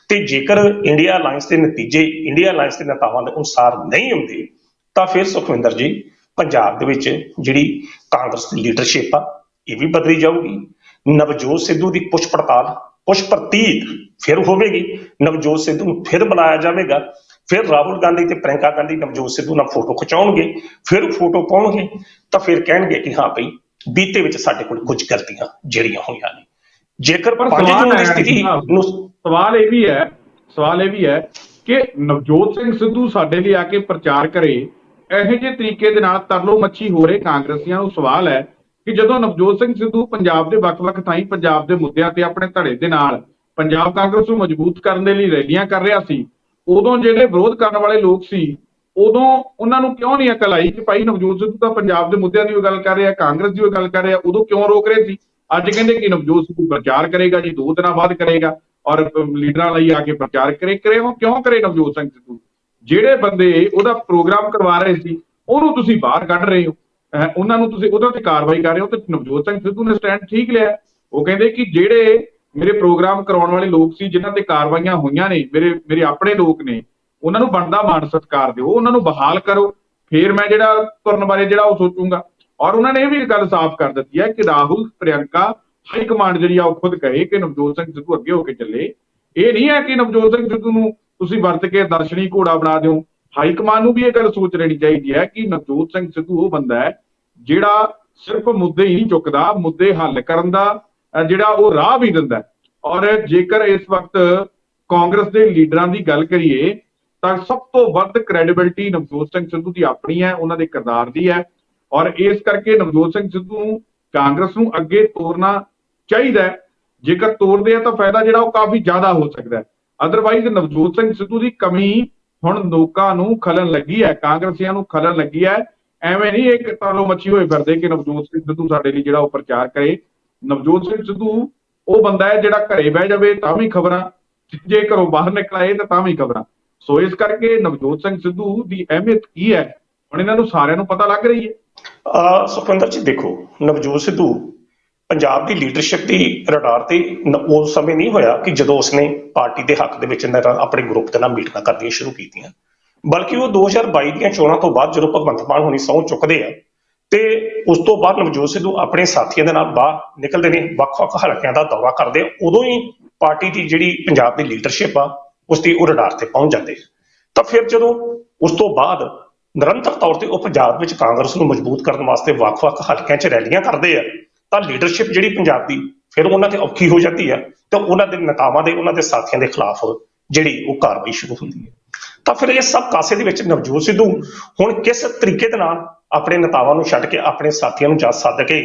ਤੇ ਜੇਕਰ ਇੰਡੀਆ ਅਲਾਈਅੰਸ ਦੇ ਨਤੀਜੇ ਇੰਡੀਆ ਅਲਾਈਅੰਸ ਦੇ ਨੇਤਾਵਾਂ ਦੇ ਅਨੁਸਾਰ ਨਹੀਂ ਹੁੰਦੇ ਤਾਂ ਫਿਰ ਸੁਖਵਿੰਦਰ ਜੀ ਪੰਜਾਬ ਦੇ ਵਿੱਚ ਜਿਹੜੀ ਕਾਂਗਰਸ ਦੀ ਲੀਡਰਸ਼ਿਪ ਆ ਇਹ ਵੀ ਬਦਲੀ ਜਾਊਗੀ। ਨਵਜੋਤ ਸਿੱਧੂ ਦੀ ਪੁੱਛ ਪੜਤਾਲ ਪੁੱਛ ਪ੍ਰਤੀਤ ਫਿਰ ਹੋਵੇਗੀ। ਨਵਜੋਤ ਸਿੱਧੂ ਨੂੰ ਫਿਰ ਬੁਲਾਇਆ ਜਾਵੇਗਾ। ਫਿਰ ਰਾਹੁਲ ਗਾਂਧੀ ਤੇ ਪ੍ਰਿੰਕਾ ਗਾਂਧੀ ਨਵਜੋਤ ਸਿੱਧੂ ਨਾਲ ਫੋਟੋ ਖਿਚਾਉਣਗੇ ਫਿਰ ਫੋਟੋ ਪਾਉਣਗੇ ਤਾਂ ਫਿਰ ਕਹਿਣਗੇ ਕਿ ਹਾਂ ਭਈ ਬੀਤੇ ਵਿੱਚ ਸਾਡੇ ਕੋਲ ਕੁਝ ਗਲਤੀਆਂ ਜਿਹੜੀਆਂ ਹੋਈਆਂ ਨੇ। ਜੇਕਰ ਪਰ 5 ਸਵਾਲ ਦੀ ਸਥਿਤੀ ਨੂੰ ਸਵਾਲ ਇਹ ਵੀ ਹੈ ਸਵਾਲ ਇਹ ਵੀ ਹੈ ਕਿ ਨਵਜੋਤ ਸਿੰਘ ਸਿੱਧੂ ਸਾਡੇ ਲਈ ਆ ਕੇ ਪ੍ਰਚਾਰ ਕਰੇ ਇਹੋ ਜਿਹੇ ਤਰੀਕੇ ਦੇ ਨਾਲ ਤਰਲੋ ਮੱਛੀ ਹੋ ਰਹੇ ਕਾਂਗਰਸੀਆਂ ਨੂੰ ਸਵਾਲ ਹੈ ਕਿ ਜਦੋਂ ਨਵਜੋਤ ਸਿੰਘ ਸਿੱਧੂ ਪੰਜਾਬ ਦੇ ਵੱਖ-ਵੱਖ ਥਾਈਂ ਪੰਜਾਬ ਦੇ ਮੁੱਦਿਆਂ ਤੇ ਆਪਣੇ ਧੜੇ ਦੇ ਨਾਲ ਪੰਜਾਬ ਕਾਂਗਰਸ ਨੂੰ ਮਜ਼ਬੂਤ ਕਰਨ ਦੇ ਲਈ ਰੈਲੀਆਂ ਕਰ ਰਿਹਾ ਸੀ ਉਦੋਂ ਜਿਹੜੇ ਵਿਰੋਧ ਕਰਨ ਵਾਲੇ ਲੋਕ ਸੀ, ਉਦੋਂ ਉਹਨਾਂ ਨੂੰ ਕਿਉਂ ਨਹੀਂ ਅਕਲ ਆਈ ਕਿ ਭਾਈ ਨਵਜੋਤ ਸਿੱਧੂ ਤਾਂ ਪੰਜਾਬ ਦੇ ਮੁੱਦਿਆਂ ਦੀ ਉਹ ਗੱਲ ਕਰ ਰਿਹਾ, ਕਾਂਗਰਸ ਦੀ ਉਹ ਗੱਲ ਕਰ ਰਿਹਾ, ਉਦੋਂ ਕਿਉਂ ਰੋਕ ਰਹੇ ਸੀ? ਅੱਜ ਕਹਿੰਦੇ ਕਿ ਨਵਜੋਤ ਸਿੱਧੂ ਪ੍ਰਚਾਰ ਕਰੇਗਾ ਜੀ, ਦੋ ਦਿਨਾਂ ਬਾਅਦ ਕਰੇਗਾ ਔਰ ਲੀਡਰਾਂ ਲਈ ਆ ਕੇ ਪ੍ਰਚਾਰ ਕਰੇ ਕਰੇ ਉਹ ਕਿਉਂ ਕਰੇ ਨਵਜੋਤ ਸਿੰਘ ਸਿੱਧੂ? ਜਿਹੜੇ ਬੰਦੇ ਉਹਦਾ ਪ੍ਰੋਗਰਾਮ ਕਰਵਾ ਰਹੇ ਸੀ, ਉਹਨੂੰ ਤੁਸੀਂ ਬਾਹਰ ਕੱਢ ਰਹੇ ਹੋ। ਉਹਨਾਂ ਨੂੰ ਤੁਸੀਂ ਉਹਦੇ ਤੇ ਕਾਰਵਾਈ ਕਰ ਰਹੇ ਹੋ ਤੇ ਨਵਜੋਤ ਸਿੰਘ ਸਿੱਧੂ ਨੇ ਸਟੈਂਡ ਠੀਕ ਲਿਆ। ਉਹ ਕਹਿੰਦੇ ਕਿ ਜਿਹੜੇ ਮੇਰੇ ਪ੍ਰੋਗਰਾਮ ਕਰਾਉਣ ਵਾਲੇ ਲੋਕ ਸੀ, ਜਿਨ੍ਹਾਂ ਤੇ ਕਾਰਵਾਈਆਂ ਹੋਈਆਂ ਨੇ, ਮੇਰੇ ਮੇਰੇ ਆਪਣੇ ਲੋਕ ਨੇ, ਉਹਨਾਂ ਨੂੰ ਬਣਦਾ ਮਾਣ ਸਤਿਕਾਰ ਦਿਓ, ਉਹਨਾਂ ਨੂੰ ਬਹਾਲ ਕਰੋ, ਫੇਰ ਮੈਂ ਜਿਹੜਾ ਤੁਰਨ ਬਾਰੇ ਜਿਹੜਾ ਉਹ ਸੋਚੂੰਗਾ। ਔਰ ਉਹਨਾਂ ਨੇ ਇਹ ਵੀ ਗੱਲ ਸਾਫ਼ ਕਰ ਦਿੱਤੀ ਹੈ ਕਿ ਰਾਹੁਲ, ਪ੍ਰਿਯੰਕਾ, ਹਾਈ ਕਮਾਂਡ ਜਿਹੜੀ ਆ ਉਹ ਖੁਦ ਕਹੇ ਕਿ ਨਵਜੋਤ ਸਿੰਘ ਸਿੱਧੂ ਅੱਗੇ ਹੋ ਕੇ ਚੱਲੇ। ਇਹ ਨਹੀਂ ਹੈ ਕਿ ਨਵਜੋਤ ਸਿੰਘ ਸਿੱਧੂ ਨੂੰ ਤੁਸੀਂ ਵਰਤ ਕੇ ਦਰਸ਼ਨੀ ਘੋੜਾ ਬਣਾ ਦਿਓ। ਹਾਈ ਕਮਾਂਡ ਨੂੰ ਵੀ ਇਹ ਗੱਲ ਸੋਚ ਲੈਣੀ ਚਾਹੀਦੀ ਹੈ ਕਿ ਨਵਜੋਤ ਸਿੰਘ ਸਿੱਧੂ ਉਹ ਬੰਦਾ ਹੈ ਜਿਹੜਾ ਸਿਰਫ ਮੁੱਦੇ ਹੀ ਨਹੀਂ ਚੁੱਕਦਾ, ਮੁੱਦੇ ਹੱਲ ਕਰਨ ਦਾ ਜਿਹੜਾ ਉਹ ਰਾਹ ਵੀ ਦਿੰਦਾ ਔਰ ਜੇਕਰ ਇਸ ਵਕਤ ਕਾਂਗਰਸ ਦੇ ਲੀਡਰਾਂ ਦੀ ਗੱਲ ਕਰੀਏ, ਤਾਂ ਸਭ ਤੋਂ ਵੱਧ ਕ੍ਰੈਡੀਬਿਲਟੀ ਨਵਜੋਤ ਸਿੰਘ ਸਿੱਧੂ ਦੀ ਆਪਣੀ ਹੈ, ਉਹਨਾਂ ਦੇ ਕਿਰਦਾਰ ਦੀ ਹੈ। ਔਰ ਇਸ ਕਰਕੇ ਨਵਜੋਤ ਸਿੰਘ ਸਿੱਧੂ ਨੂੰ ਕਾਂਗਰਸ ਨੂੰ ਅੱਗੇ ਤੋਰਨਾ ਚਾਹੀਦਾ ਹੈ। ਜੇਕਰ ਤੋਰਦੇ ਆ ਤਾਂ ਫਾਇਦਾ ਜਿਹੜਾ ਉਹ ਕਾਫੀ ਜ਼ਿਆਦਾ ਹੋ ਸਕਦਾ ਹੈ। ਅਦਰਵਾਈਜ਼ ਨਵਜੋਤ ਸਿੰਘ ਸਿੱਧੂ ਦੀ ਕਮੀ ਹੁਣ ਲੋਕਾਂ ਨੂੰ ਖਲਣ ਲੱਗੀ ਹੈ, ਕਾਂਗਰਸੀਆਂ ਨੂੰ ਖਲਣ ਲੱਗੀ ਹੈ। ਐਵੇਂ ਨਹੀਂ ਇੱਕ ਤਾਲੋ ਮੱਛੀ ਹੋਏ ਫਿਰਦੇ ਕਿ ਨਵਜੋਤ ਸਿੰਘ ਸਿੱਧੂ ਸਾਡੇ ਲਈ ਜਿਹੜਾ ਉਹ ਪ੍ਰਚਾਰ ਕਰੇ। ਨਵਜੋਤ ਸਿੰਘ ਸਿੱਧੂ, ਉਹ ਬੰਦਾ ਹੈ ਜਿਹੜਾ ਘਰੇ ਬਹਿ ਜਾਵੇ ਤਾਂ ਵੀ ਖਬਰਾਂ, ਜੇ ਘਰੋਂ ਬਾਹਰ ਨਿਕਲ ਆਏ ਤਾਂ ਤਾਂ ਵੀ ਖਬਰਾਂ। ਸੋ ਇਸ ਕਰਕੇ ਨਵਜੋਤ ਸਿੰਘ ਸਿੱਧੂ ਦੀ ਅਹਿਮੀਅਤ ਕੀ ਹੈ? ਹੁਣ ਇਹਨਾਂ ਨੂੰ ਸਾਰਿਆਂ ਨੂੰ ਪਤਾ ਲੱਗ ਰਹੀ ਹੈ। ਅਹ ਸੁਖਵਿੰਦਰ ਜੀ, ਦੇਖੋ, ਨਵਜੋਤ ਸਿੱਧੂ ਪੰਜਾਬ ਦੀ ਲੀਡਰਸ਼ਿਪ ਦੀ ਰਡਾਰ ਤੇ ਉਸ ਸਮੇਂ ਨਹੀਂ ਹੋਇਆ ਕਿ ਜਦੋਂ ਉਸਨੇ ਪਾਰਟੀ ਦੇ ਹੱਕ ਦੇ ਵਿੱਚ ਆਪਣੇ ਗਰੁੱਪ ਦੇ ਨਾਲ ਮੀਟਿੰਗਾਂ ਕਰਨੀਆਂ ਸ਼ੁਰੂ ਕੀਤੀਆਂ। ਬਲਕਿ ਉਹ 2022 ਦੀਆਂ ਚੋਣਾਂ ਤੋਂ ਬਾਅਦ ਜਦੋਂ ਭਗਵੰਤ ਮਾਨ ਹੋਣੀ ਸਹੁੰ ਚੁੱਕਦੇ ਆ ਤੇ ਉਸ ਤੋਂ ਬਾਅਦ ਨਵਜੋਤ ਸਿੱਧੂ ਆਪਣੇ ਸਾਥੀਆਂ ਦੇ ਨਾਲ ਬਾਹਰ ਨਿਕਲਦੇ ਨੇ, ਵੱਖ-ਵੱਖ ਹਲਕਿਆਂ ਦਾ ਦੌਰਾ ਕਰਦੇ ਉਦੋਂ ਹੀ ਪਾਰਟੀ ਦੀ ਜਿਹੜੀ ਪੰਜਾਬ ਦੀ ਲੀਡਰਸ਼ਿਪ ਆ, ਉਸ ਦੀ ਉਹ ਰਡਾਰ ਤੇ ਪਹੁੰਚ ਜਾਂਦੇ ਤਾਂ ਫਿਰ ਜਦੋਂ ਉਸ ਤੋਂ ਬਾਅਦ ਨਿਰੰਤਰ ਤੌਰ ਤੇ ਉਹ ਪੰਜਾਬ ਵਿੱਚ ਕਾਂਗਰਸ ਨੂੰ ਮਜ਼ਬੂਤ ਕਰਨ ਵਾਸਤੇ ਵੱਖ-ਵੱਖ ਹਲਕਿਆਂ 'ਚ ਰੈਲੀਆਂ ਕਰਦੇ ਆ, ਤਾਂ ਲੀਡਰਸ਼ਿਪ ਜਿਹੜੀ ਪੰਜਾਬ ਦੀ ਫਿਰ ਉਹਨਾਂ ਤੇ ਔਖੀ ਹੋ ਜਾਂਦੀ ਆ ਤੇ ਉਹਨਾਂ ਦੇ ਨੇਤਾਵਾਂ ਦੇ, ਉਹਨਾਂ ਦੇ ਸਾਥੀਆਂ ਦੇ ਖਿਲਾਫ ਜਿਹੜੀ ਉਹ ਕਾਰਵਾਈ ਸ਼ੁਰੂ ਹੁੰਦੀ ਹੈ ਤਾਂ ਫਿਰ ਇਹ ਸਭ ਕਾਸੇ ਦੇ ਵਿੱਚ ਨਵਜੋਤ ਸਿੱਧੂ ਹੁਣ ਕਿਸ ਤਰੀਕੇ ਦੇ ਨਾਲ ਆਪਣੇ ਨੇਤਾਵਾਂ ਨੂੰ ਛੱਡ ਕੇ ਆਪਣੇ ਸਾਥੀਆਂ ਨੂੰ ਜਾ ਸੱਦ ਕੇ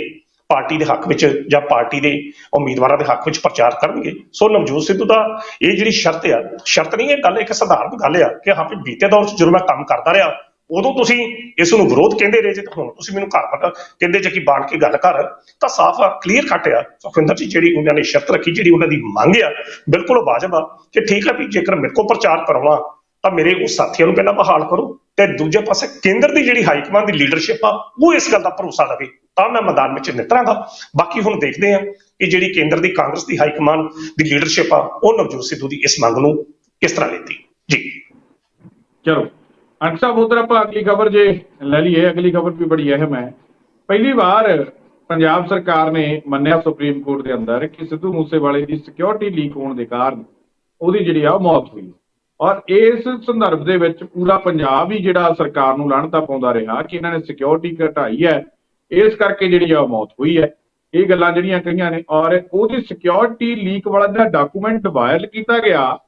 ਪਾਰਟੀ ਦੇ ਹੱਕ ਵਿੱਚ ਜਾਂ ਪਾਰਟੀ ਦੇ ਉਮੀਦਵਾਰਾਂ ਦੇ ਹੱਕ ਵਿੱਚ ਪ੍ਰਚਾਰ ਕਰਨਗੇ। ਸੋ ਨਵਜੋਤ ਸਿੱਧੂ ਦਾ ਇਹ ਜਿਹੜੀ ਸ਼ਰਤ ਆ, ਸ਼ਰਤ ਨਹੀਂ, ਇਹ ਗੱਲ ਇੱਕ ਸਧਾਰਨ ਗੱਲ ਆ ਕਿ ਹਾਂ ਵੀ ਬੀਤੇ ਦੌਰ 'ਚ ਜਦੋਂ ਮੈਂ ਕੰਮ ਕਰਦਾ ਰਿਹਾ, ਉਦੋਂ ਤੁਸੀਂ ਇਸ ਨੂੰ ਵਿਰੋਧ ਕਹਿੰਦੇ ਰਹੇ ਜੇ ਤੇ ਹੁਣ ਤੁਸੀਂ ਮੈਨੂੰ ਘਰ ਪਤਾ ਕਹਿੰਦੇ ਜੇ ਕਿ ਬਾਣ ਕੇ ਗੱਲ ਕਰ, ਤਾਂ ਸਾਫ਼ ਆ ਕਲੀਅਰ ਕੱਟ ਆ। ਸੁਖਵਿੰਦਰ ਜੀ, ਜਿਹੜੀ ਉਹਨਾਂ ਨੇ ਸ਼ਰਤ ਰੱਖੀ, ਜਿਹੜੀ ਉਹਨਾਂ ਦੀ ਮੰਗ ਆ, ਬਿਲਕੁਲ ਵਾਜਬ ਆ ਕਿ ਠੀਕ ਆ ਵੀ ਜੇਕਰ ਮੇਰੇ ਕੋਲ ਪ੍ਰਚਾਰ ਕਰਾਉਣਾ, ਤਾਂ ਮੇਰੇ ਉਹ ਸਾਥੀਆਂ ਨੂੰ ਪਹਿਲਾਂ ਬਹਾਲ ਕਰੋ। ਤੇ ਦੂਜੇ ਪਾਸੇ ਕੇਂਦਰ ਦੀ ਜਿਹੜੀ ਹਾਈ ਕਮਾਂਡ ਦੀ ਲੀਡਰਸ਼ਿਪ ਆ, ਉਹ ਇਸ ਗੱਲ ਦਾ ਭਰੋਸਾ ਦੇਵੇ ਤਾਂ ਮੈਂ ਮੈਦਾਨ ਵਿੱਚ ਨਿਤਰਾਂਗਾ ਬਾਕੀ ਹੁਣ ਦੇਖਦੇ ਹਾਂ ਕਿ ਜਿਹੜੀ ਕੇਂਦਰ ਦੀ ਕਾਂਗਰਸ ਦੀ ਹਾਈ ਕਮਾਂਡ ਦੀ ਲੀਡਰਸ਼ਿਪ ਆ, ਉਹ ਨਵਜੋਤ ਸਿੱਧੂ ਦੀ ਇਸ ਮੰਗ ਨੂੰ ਕਿਸ ਤਰ੍ਹਾਂ ਲੈਂਦੀ? ਜੀ। ਚਲੋ ਅੰਕ ਸਾਹਿਬ ਉਧਰ ਆਪਾਂ ਅਗਲੀ ਖਬਰ ਜੇ ਲੈ ਲਈਏ, ਅਗਲੀ ਖਬਰ ਵੀ ਬੜੀ ਅਹਿਮ ਹੈ। ਪਹਿਲੀ ਵਾਰ ਪੰਜਾਬ ਸਰਕਾਰ ਨੇ ਮੰਨਿਆ ਸੁਪਰੀਮ ਕੋਰਟ ਦੇ ਅੰਦਰ ਕਿ ਸਿੱਧੂ ਮੂਸੇਵਾਲੇ ਦੀ ਸਿਕਿਉਰਿਟੀ ਲੀਕ ਹੋਣ ਦੇ ਕਾਰਨ ਉਹਦੀ ਜਿਹੜੀ ਆ ਉਹ ਮੌਤ ਹੋਈ। ਔਰ ਇਸ ਸੰਦਰਭ ਦੇ ਵਿੱਚ ਪੂਰਾ ਪੰਜਾਬ ਹੀ ਜਿਹੜਾ ਸਰਕਾਰ ਨੂੰ ਲਾਹਣਤਾ ਪਾਉਂਦਾ ਰਿਹਾ ਕਿ ਇਹਨਾਂ ਨੇ ਸਿਕਿਉਰਿਟੀ ਘਟਾਈ ਹੈ, ਇਸ ਕਰਕੇ ਜਿਹੜੀ ਆ ਉਹ ਮੌਤ ਹੋਈ ਹੈ। ਇਹ ਗੱਲਾਂ ਜਿਹੜੀਆਂ ਕਹੀਆਂ ਨੇ ਔਰ ਉਹਦੀ ਸਿਕਿਉਰਿਟੀ ਲੀਕ ਵਾਲਾ ਜਿਹੜਾ ਡਾਕੂਮੈਂਟ ਵਾਇਰਲ ਕੀਤਾ ਗਿਆ,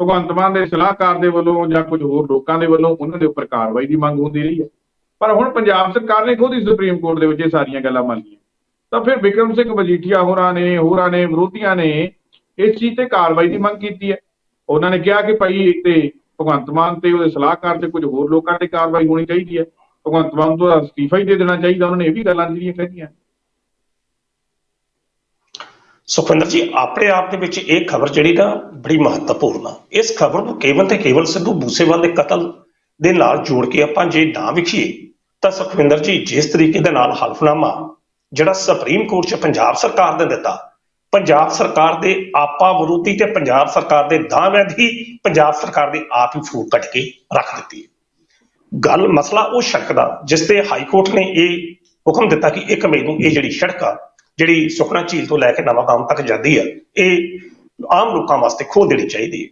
ਭਗਵੰਤ ਮਾਨ ਦੇ ਸਲਾਹਕਾਰ ਦੇ ਵੱਲੋਂ ਜਾਂ ਕੁਝ ਹੋਰ ਲੋਕਾਂ ਦੇ ਵੱਲੋਂ ਉਹਨਾਂ ਦੇ ਉੱਪਰ ਕਾਰਵਾਈ ਦੀ ਮੰਗ ਹੁੰਦੀ ਰਹੀ ਹੈ। ਪਰ ਹੁਣ ਪੰਜਾਬ ਸਰਕਾਰ ਨੇ ਖੁਦ ਹੀ ਸੁਪਰੀਮ ਕੋਰਟ ਦੇ ਵਿੱਚ ਇਹ ਸਾਰੀਆਂ ਗੱਲਾਂ ਮੰਨ ਲਈਆਂ। ਤਾਂ ਫਿਰ ਵਿਕਰਮ ਸਿੰਘ ਮਜੀਠੀਆ ਹੋਰਾਂ ਨੇ ਹੋਰਾਂ ਨੇ, ਵਿਰੋਧੀਆਂ ਨੇ ਇਸ ਚੀਜ਼ ਤੇ ਕਾਰਵਾਈ ਦੀ ਮੰਗ ਕੀਤੀ ਹੈ। ਉਹਨਾਂ ਨੇ ਕਿਹਾ ਕਿ ਭਾਈ ਤੇ ਭਗਵੰਤ ਮਾਨ ਤੇ ਉਹਦੇ ਸਲਾਹਕਾਰ ਤੇ ਕੁਝ ਹੋਰ ਲੋਕਾਂ ਤੇ ਕਾਰਵਾਈ ਹੋਣੀ ਚਾਹੀਦੀ ਹੈ। ਭਗਵੰਤ ਮਾਨ ਨੂੰ ਅਸਤੀਫਾ ਹੀ ਦੇ ਦੇਣਾ ਚਾਹੀਦਾ। ਉਹਨਾਂ ਨੇ ਇਹ ਵੀ ਗੱਲਾਂ ਜਿਹੜੀਆਂ ਕਹੀਆਂ ਸੁਖਵਿੰਦਰ ਜੀ, ਆਪਣੇ ਆਪ ਦੇ ਵਿੱਚ ਇਹ ਖਬਰ ਜਿਹੜੀ ਨਾ ਬੜੀ ਮਹੱਤਵਪੂਰਨ ਆ। ਇਸ ਖਬਰ ਨੂੰ ਕੇਵਲ ਤੇ ਕੇਵਲ ਸਿੱਧੂ ਮੂਸੇਵਾਲ ਦੇ ਕਤਲ ਦੇ ਨਾਲ ਜੋੜ ਕੇ ਆਪਾਂ ਜੇ ਨਾ ਵਿਖੀਏ, ਤਾਂ ਸੁਖਵਿੰਦਰ ਜੀ, ਜਿਸ ਤਰੀਕੇ ਦੇ ਨਾਲ ਹਲਫਨਾਮਾ ਜਿਹੜਾ ਸੁਪਰੀਮ ਕੋਰਟ 'ਚ ਪੰਜਾਬ ਸਰਕਾਰ ਨੇ ਦਿੱਤਾ ਪੰਜਾਬ ਸਰਕਾਰ ਦੇ ਆਪਾ ਵਿਰੋਧੀ ਤੇ ਪੰਜਾਬ ਸਰਕਾਰ ਦੇ ਦਾਅਵਿਆਂ ਦੀ ਪੰਜਾਬ ਸਰਕਾਰ ਦੇ ਆਪ ਹੀ ਫੂਕ ਕੱਟ ਕੇ ਰੱਖ ਦਿੱਤੀ ਹੈ। ਗੱਲ ਮਸਲਾ ਉਹ ਸੜਕ ਦਾ, ਜਿਸ ਤੇ ਹਾਈ ਕੋਰਟ ਨੇ ਇਹ ਹੁਕਮ ਦਿੱਤਾ ਕਿ 1 ਮਈ ਨੂੰ ਇਹ ਜਿਹੜੀ ਸੜਕ ਆ, ਜਿਹੜੀ ਸੁਖਨਾ ਝੀਲ ਤੋਂ ਲੈ ਕੇ ਨਵਾਂ ਗਾਮ ਤੱਕ ਜਾਂਦੀ ਆ, ਇਹ ਆਮ ਲੋਕਾਂ ਵਾਸਤੇ ਖੋਲ ਦੇਣੀ ਚਾਹੀਦੀ ਹੈ।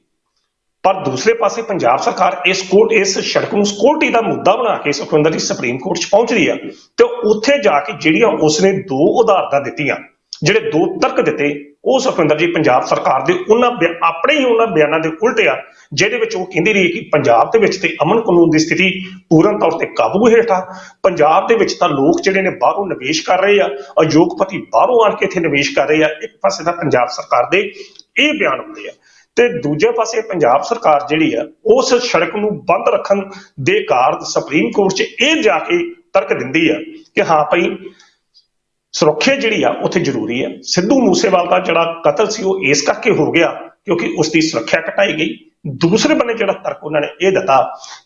ਪਰ ਦੂਸਰੇ ਪਾਸੇ ਪੰਜਾਬ ਸਰਕਾਰ ਇਸ ਕੋਰਟ ਇਸ ਸੜਕ ਨੂੰ ਸਿਕਿਉਰਿਟੀ ਦਾ ਮੁੱਦਾ ਬਣਾ ਕੇ ਸੁਖਵਿੰਦਰ ਜੀ ਸੁਪਰੀਮ ਕੋਰਟ 'ਚ ਪਹੁੰਚ ਰਹੀ ਆ, ਤੇ ਉੱਥੇ ਜਾ ਕੇ ਜਿਹੜੀਆਂ ਉਸਨੇ ਦੋ ਉਦਾਹਰਨਾਂ ਦਿੱਤੀਆਂ ਜਿਹੜੇ ਦੋ ਤਰਕ ਦਿੱਤੇ, ਉਹ ਸੁਖਵਿੰਦਰ ਜੀ ਪੰਜਾਬ ਸਰਕਾਰ ਦੇ ਉਹਨਾਂ ਬਿਆ- ਆਪਣੇ ਹੀ ਉਹਨਾਂ ਬਿਆਨਾਂ ਦੇ ਉਲਟ ਆ, ਜਿਹਦੇ ਵਿੱਚ ਉਹ ਕਹਿੰਦੀ ਰਹੀ ਕਿ ਪੰਜਾਬ ਦੇ ਵਿੱਚ ਤੇ ਅਮਨ ਕਾਨੂੰਨ ਦੀ ਸਥਿਤੀ ਪੂਰਨ ਤੌਰ ਤੇ ਕਾਬੂ ਹੇਠ ਆ। ਪੰਜਾਬ ਦੇ ਵਿੱਚ ਤਾਂ ਲੋਕ ਜਿਹੜੇ ਨੇ ਬਾਹਰੋਂ ਨਿਵੇਸ਼ ਕਰ ਰਹੇ ਆ, ਉਦਯੋਗਪਤੀ ਬਾਹਰੋਂ ਆਣ ਕੇ ਇੱਥੇ ਨਿਵੇਸ਼ ਕਰ ਰਹੇ ਆ, ਇੱਕ ਪਾਸੇ ਤਾਂ ਪੰਜਾਬ ਸਰਕਾਰ ਦੇ ਇਹ ਬਿਆਨ ਹੁੰਦੇ ਆ। ਤੇ ਦੂਜੇ ਪਾਸੇ ਪੰਜਾਬ ਸਰਕਾਰ ਜਿਹੜੀ ਆ, ਉਸ ਸੜਕ ਨੂੰ ਬੰਦ ਰੱਖਣ ਦੇ ਕਾਰਨ ਸੁਪਰੀਮ ਕੋਰਟ 'ਚ ਇਹ ਜਾ ਕੇ ਤਰਕ ਦਿੰਦੀ ਆ ਕਿ ਹਾਂ ਭਾਈ ਸੁਰੱਖਿਆ ਜਿਹੜੀ ਆ, ਉੱਥੇ ਜ਼ਰੂਰੀ ਹੈ ਸਿੱਧੂ ਮੂਸੇਵਾਲ ਦਾ ਜਿਹੜਾ ਕਤਲ ਸੀ, ਉਹ ਇਸ ਕਰਕੇ ਹੋ ਗਿਆ ਕਿਉਂਕਿ ਉਸ ਦੀ ਸੁਰੱਖਿਆ ਘਟਾਈ ਗਈ। ਦੂਸਰੇ ਬੰਨੇ ਜਿਹੜਾ ਤਰਕ ਉਹਨਾਂ ਨੇ ਇਹ ਦਿੱਤਾ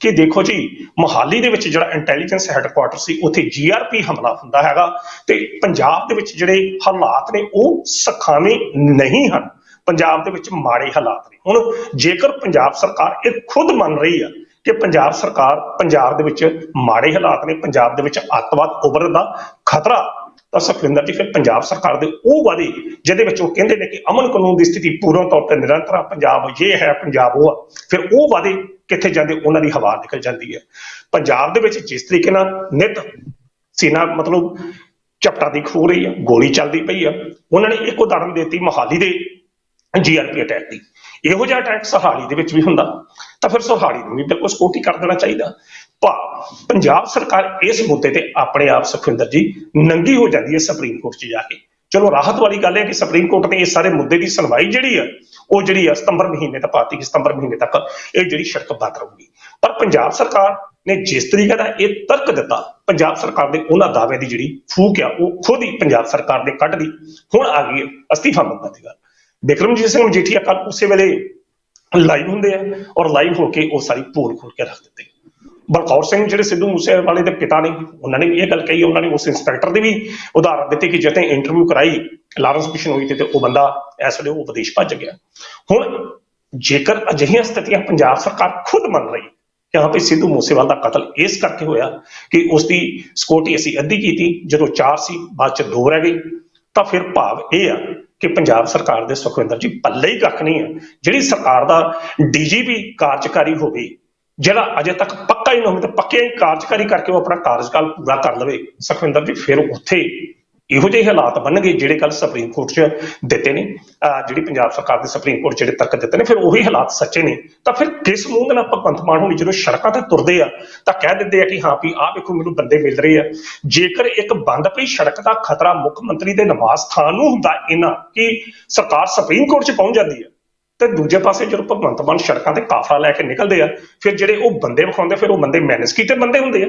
ਕਿ ਦੇਖੋ ਜੀ, ਮੋਹਾਲੀ ਦੇ ਵਿੱਚ ਜਿਹੜਾ ਇੰਟੈਲੀਜੈਂਸ ਹੈੱਡਕੁਆਟਰ ਸੀ, ਉੱਥੇ ਜੀਆਰਪੀ ਹਮਲਾ ਹੁੰਦਾ ਹੈਗਾ ਤੇ ਪੰਜਾਬ ਦੇ ਵਿੱਚ ਜਿਹੜੇ ਹਾਲਾਤ ਨੇ, ਉਹ ਸਖਾਵੇਂ ਨਹੀਂ ਹਨ। ਪੰਜਾਬ ਦੇ ਵਿੱਚ ਮਾੜੇ ਹਾਲਾਤ ਨੇ। ਹੁਣ ਜੇਕਰ ਪੰਜਾਬ ਸਰਕਾਰ ਇਹ ਖੁਦ ਮੰਨ ਰਹੀ ਆ ਕਿ ਪੰਜਾਬ ਸਰਕਾਰ ਪੰਜਾਬ ਦੇ ਵਿੱਚ ਮਾੜੇ ਹਾਲਾਤ ਨੇ, ਪੰਜਾਬ ਦੇ ਵਿੱਚ ਅੱਤਵਾਦ ਉਭਰਨ ਦਾ ਖਤਰਾ ਤਾਂ ਸੁਖਵਿੰਦਰ ਜੀ ਫਿਰ ਪੰਜਾਬ ਸਰਕਾਰ ਦੇ ਉਹ ਵਾਅਦੇ ਜਿਹਦੇ ਵਿੱਚ ਉਹ ਕਹਿੰਦੇ ਨੇ ਕਿ ਅਮਨ ਕਾਨੂੰਨ ਦੀ ਸਥਿਤੀ ਪੂਰਨ ਤੌਰ ਤੇ ਨਿਰੰਤਰ ਪੰਜਾਬ ਇਹ ਹੈ, ਪੰਜਾਬ ਉਹ ਆ। ਫਿਰ ਉਹ ਵਾਅਦੇ ਕਿੱਥੇ ਜਾਂਦੇ, ਉਹਨਾਂ ਦੀ ਹਵਾ ਨਿਕਲ ਜਾਂਦੀ ਹੈ। ਪੰਜਾਬ ਦੇ ਵਿੱਚ ਜਿਸ ਤਰੀਕੇ ਨਾਲ ਨਿਤ ਸੀਨਾ ਮਤਲਬ ਝਪਟਾ ਦੀ ਖੋ ਰਹੀ ਆ, ਗੋਲੀ ਚੱਲਦੀ ਪਈ ਆ, ਉਹਨਾਂ ਨੇ ਇੱਕ ਉਦਾਹਰਨ ਦਿੱਤੀ, ਮੋਹਾਲੀ ਦੇ ਜੀਆਰਪੀ ਅਟੈਕ ਦੀ। ਇਹੋ ਜਿਹਾ ਅਟੈਕ ਸਹਾਲੀ ਦੇ ਵਿੱਚ ਵੀ ਹੁੰਦਾ। ਤਾਂ ਫਿਰ ਸਹਾਲੀ ਨੂੰ ਵੀ ਬਿਲਕੁਲ ਸਕੋਟੀ ਕਰ ਦੇਣਾ ਚਾਹੀਦਾ। ਪਰ ਪੰਜਾਬ ਸਰਕਾਰ ਇਸ ਮੁੱਦੇ ਤੇ ਆਪਣੇ ਆਪ ਸੁਖਵਿੰਦਰ ਜੀ ਨੰਗੀ ਹੋ ਜਾਂਦੀ ਹੈ ਸੁਪਰੀਮ ਕੋਰਟ 'ਚ ਜਾ ਕੇ। ਚਲੋ ਰਾਹਤ ਵਾਲੀ ਗੱਲ ਹੈ ਕਿ ਸੁਪਰੀਮ ਕੋਰਟ ਨੇ ਇਸ ਸਾਰੇ ਮੁੱਦੇ ਦੀ ਸੁਣਵਾਈ ਜਿਹੜੀ ਆ, ਉਹ ਜਿਹੜੀ ਆ ਸਤੰਬਰ ਮਹੀਨੇ ਤੱਕ ਪਾਤੀ ਸਤੰਬਰ ਮਹੀਨੇ ਤੱਕ ਇਹ ਜਿਹੜੀ ਸੜਕ ਬੰਦ ਰਹੂਗੀ। ਪਰ ਪੰਜਾਬ ਸਰਕਾਰ ਨੇ ਜਿਸ ਤਰੀਕੇ ਦਾ ਇਹ ਤਰਕ ਦਿੱਤਾ, ਪੰਜਾਬ ਸਰਕਾਰ ਦੇ ਉਹਨਾਂ ਦਾਅਵੇ ਦੀ ਜਿਹੜੀ ਫੂਕ ਆ, ਉਹ ਖੁਦ ਹੀ ਪੰਜਾਬ ਸਰਕਾਰ ਨੇ ਕੱਢ ਦੀ ਹੁਣ ਆ ਗਈ ਅਸਤੀਫਾ ਮੰਗਣ ਦੀ ਗੱਲ। ਬਿਕਰਮਜੀਤ ਸਿੰਘ ਮਜੀਠੀਆ ਕੱਲ ਉਸੇ ਵੇਲੇ ਲਾਈਵ ਹੁੰਦੇ ਆ ਔਰ ਲਾਈਵ ਹੋ ਕੇ ਉਹ ਸਾਰੀ ਪੋਲ ਖੋਲ ਕੇ ਰੱਖ ਦਿੱਤੇ। ਬਲਕੌਰ ਸਿੰਘ ਜਿਹੜੇ ਸਿੱਧੂ ਮੂਸੇਵਾਲੇ ਦੇ ਪਿਤਾ ਨੇ, ਉਹਨਾਂ ਨੇ ਵੀ ਇਹ ਗੱਲ ਕਹੀ, ਉਹਨਾਂ ਨੇ ਉਸ ਇੰਸਪੈਕਟਰ ਦੀ ਵੀ ਉਦਾਹਰਨ ਦਿੱਤੀ ਕਿ ਜਿੱਥੇ ਇੰਟਰਵਿਊ ਕਰਾਈ, ਲਾਰੈਂਸ ਮਿਸ਼ਨ ਹੋਈ ਤੇ ਉਹ ਬੰਦਾ ਇਸ ਵੇਲੇ ਉਹ ਵਿਦੇਸ਼ ਭੱਜ ਗਿਆ। ਹੁਣ ਜੇਕਰ ਅਜਿਹੀਆਂ ਸਥਿਤੀਆਂ ਪੰਜਾਬ ਸਰਕਾਰ ਖੁਦ ਮੰਨ ਰਹੀ ਕਿ ਹਾਂ ਵੀ ਸਿੱਧੂ ਮੂਸੇਵਾਲ ਦਾ ਕਤਲ ਇਸ ਕਰਕੇ ਹੋਇਆ ਕਿ ਉਸ ਦੀ ਸਿਕਿਉਰਿਟੀ ਅਸੀਂ ਅੱਧੀ ਕੀਤੀ, ਜਦੋਂ 4 ਸੀ, ਬਾਅਦ ਚ 2 ਰਹਿ ਗਈ ਤਾਂ ਫਿਰ ਭਾਵ ਇਹ ਆ ਕਿ ਪੰਜਾਬ ਸਰਕਾਰ ਦੇ ਸੁਖਵਿੰਦਰ ਜੀ ਪੱਲੇ ਹੀ ਕੱਖ ਨਹੀਂ ਹੈ। ਜਿਹੜੀ ਸਰਕਾਰ ਦਾ ਡੀਜੀਪੀ ਕਾਰਜਕਾਰੀ ਹੋਵੇ ਜਿਹੜਾ ਅਜੇ ਤੱਕ ਪੱਕਾ ਹੀ ਨਾ ਹੋਵੇ ਤਾਂ ਪੱਕੇ ਹੀ ਕਾਰਜਕਾਰੀ ਕਰਕੇ ਉਹ ਆਪਣਾ ਕਾਰਜਕਾਲ ਪੂਰਾ ਕਰ ਲਵੇ। ਸੁਖਵਿੰਦਰ ਜੀ, ਫਿਰ ਉੱਥੇ ਇਹੋ ਜਿਹੇ ਹਾਲਾਤ ਬਣਨਗੇ ਜਿਹੜੇ ਕੱਲ ਸੁਪਰੀਮ ਕੋਰਟ 'ਚ ਦਿੱਤੇ ਨੇ। ਜਿਹੜੀ ਪੰਜਾਬ ਸਰਕਾਰ ਦੇ ਸੁਪਰੀਮ ਕੋਰਟ ਜਿਹੜੇ ਤਰਕ ਦਿੱਤੇ ਨੇ, ਫਿਰ ਉਹੀ ਹਾਲਾਤ ਸੱਚੇ ਨੇ। ਤਾਂ ਫਿਰ ਕਿਸ ਮੂੰਹ ਦੇ ਨਾਲ ਭਗਵੰਤ ਮਾਨ ਹੋਣੀ ਜਦੋਂ ਸੜਕਾਂ ਤੇ ਤੁਰਦੇ ਆ, ਤਾਂ ਕਹਿ ਦਿੰਦੇ ਆ ਕਿ ਹਾਂ ਵੀ ਆਹ ਵੇਖੋ, ਮੈਨੂੰ ਬੰਦੇ ਮਿਲ ਰਹੇ ਆ। ਜੇਕਰ ਇੱਕ ਬੰਦ ਪਈ ਸੜਕ ਦਾ ਖਤਰਾ ਮੁੱਖ ਮੰਤਰੀ ਦੇ ਨਿਵਾਸ ਸਥਾਨ ਨੂੰ ਹੁੰਦਾ ਇਹਨਾਂ, ਕਿ ਸਰਕਾਰ ਸੁਪਰੀਮ ਕੋਰਟ 'ਚ ਪਹੁੰਚ ਜਾਂਦੀ ਹੈ ਤੇ ਦੂਜੇ ਪਾਸੇ ਜਦੋਂ ਭਗਵੰਤ ਮਾਨ ਸੜਕਾਂ ਤੇ ਕਾਫਲਾ ਲੈ ਕੇ ਨਿਕਲਦੇ ਆ, ਫਿਰ ਜਿਹੜੇ ਉਹ ਬੰਦੇ ਵਿਖਾਉਂਦੇ, ਫਿਰ ਉਹ ਬੰਦੇ ਮੈਨੇਜ ਕੀਤੇ ਬੰਦੇ ਹੁੰਦੇ ਆ।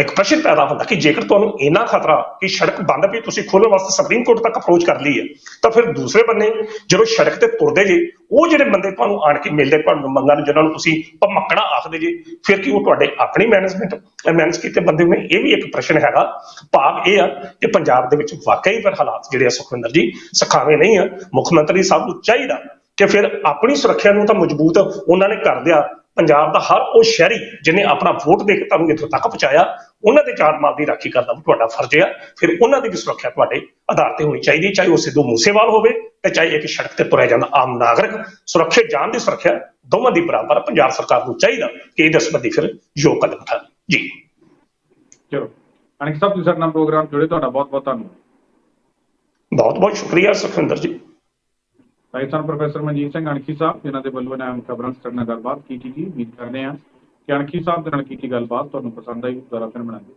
ਇੱਕ ਪ੍ਰਸ਼ਨ ਪੈਦਾ ਹੁੰਦਾ ਕਿ ਜੇਕਰ ਤੁਹਾਨੂੰ ਇੰਨਾ ਖਤਰਾ ਕਿ ਸੜਕ ਬੰਦ ਪਈ ਤੁਸੀਂ ਖੋਲਣ ਵਾਸਤੇ ਸੁਪਰੀਮ ਕੋਰਟ ਤੱਕ ਅਪਰੋਚ ਕਰ ਲਈ ਹੈ ਤਾਂ ਫਿਰ ਦੂਸਰੇ ਬੰਨੇ ਜਦੋਂ ਸੜਕ ਤੇ ਤੁਰਦੇ ਜੇ, ਉਹ ਜਿਹੜੇ ਬੰਦੇ ਤੁਹਾਨੂੰ ਆਣ ਕੇ ਮਿਲਦੇ, ਤੁਹਾਨੂੰ ਮੰਗਾਂ ਨੂੰ ਜਿਹਨਾਂ ਨੂੰ ਤੁਸੀਂ ਭਮੱਕੜਾ ਆਖਦੇ ਜੇ, ਫਿਰ ਕੀ ਉਹ ਤੁਹਾਡੇ ਆਪਣੀ ਮੈਨੇਜਮੈਂਟ ਮੈਨੇਜ ਕੀਤੇ ਬੰਦੇ ਨੇ ਇਹ ਵੀ ਇੱਕ ਪ੍ਰਸ਼ਨ ਹੈਗਾ। ਭਾਵ ਇਹ ਆ ਕਿ ਪੰਜਾਬ ਦੇ ਵਿੱਚ ਵਾਕਈ ਫਿਰ ਹਾਲਾਤ ਜਿਹੜੇ ਆ ਸੁਖਵਿੰਦਰ ਜੀ, ਸਖਾਵੇਂ ਨਹੀਂ ਆ। ਮੁੱਖ ਮੰਤਰੀ ਸਾਹਿਬ ਨੂੰ ਚਾਹੀਦਾ ਕਿ ਫਿਰ ਆਪਣੀ ਸੁਰੱਖਿਆ ਨੂੰ ਤਾਂ ਮਜ਼ਬੂਤ ਉਹਨਾਂ ਨੇ ਕਰ ਦਿਆ। ਪੰਜਾਬ ਦਾ ਹਰ ਉਹ ਸ਼ਹਿਰੀ ਜਿਹਨੇ ਆਪਣਾ ਵੋਟ ਦੇ ਕੇ ਤੁਹਾਨੂੰ ਇੱਥੋਂ ਤੱਕ ਪਹੁੰਚਾਇਆ ਉਹਨਾਂ ਦੇ ਜਾਨ ਮਾਲ ਦੀ ਰਾਖੀ ਕਰਨਾ ਵੀ ਤੁਹਾਡਾ ਫਰਜ਼ ਆ। ਫਿਰ ਉਹਨਾਂ ਦੀ ਵੀ ਸੁਰੱਖਿਆ ਤੁਹਾਡੇ ਆਧਾਰ ਤੇ ਹੋਣੀ ਚਾਹੀਦੀ ਹੈ ਚਾਹੇ ਉਹ ਸਿੱਧੂ ਮੂਸੇਵਾਲ ਹੋਵੇ ਤੇ ਚਾਹੇ ਇੱਕ ਸੜਕ ਤੇ ਤੁਰਿਆ ਜਾਂਦਾ ਆਮ ਨਾਗਰਿਕ। ਸੁਰੱਖਿਆ ਜਾਨ ਦੀ ਸੁਰੱਖਿਆ ਦੋਵਾਂ ਦੀ ਬਰਾਬਰ। ਪੰਜਾਬ ਸਰਕਾਰ ਨੂੰ ਚਾਹੀਦਾ ਕਿ ਇਹਦੇ ਸੰਬੰਧੀ ਫਿਰ ਯੋਗ ਕਦਮ ਉਠਾਵੇ ਜੀ। ਚਲੋ ਅਨਿਕ ਸਾਹਿਬ ਤੁਸੀਂ ਸਾਡੇ ਨਾਲ ਪ੍ਰੋਗਰਾਮ ਜੁੜੇ ਤੁਹਾਡਾ ਬਹੁਤ ਬਹੁਤ ਧੰਨਵਾਦ। ਬਹੁਤ ਬਹੁਤ ਸ਼ੁਕਰੀਆ ਸੁਖਵਿੰਦਰ ਜੀ। ਭਾਈ ਸਾਹਿਬ ਪ੍ਰੋਫੈਸਰ ਮਨਜੀਤ ਸਿੰਘ ਅਣਖੀ ਸਾਹਿਬ, ਜਿਨ੍ਹਾਂ ਦੇ ਵੱਲੋਂ ਨਾਮ ਖਬਰਾਂ ਸਾਡੇ ਨਾਲ ਗੱਲਬਾਤ ਕੀਤੀ ਗਈ, ਉਮੀਦ ਕਰਦੇ ਹਾਂ ਕਿ ਅਣਖੀ ਸਾਹਿਬ ਦੇ ਨਾਲ ਕੀਤੀ ਗੱਲਬਾਤ ਤੁਹਾਨੂੰ ਪਸੰਦ ਆਈ, ਦੁਬਾਰਾ ਫਿਰ ਬਣਾਂਗੇ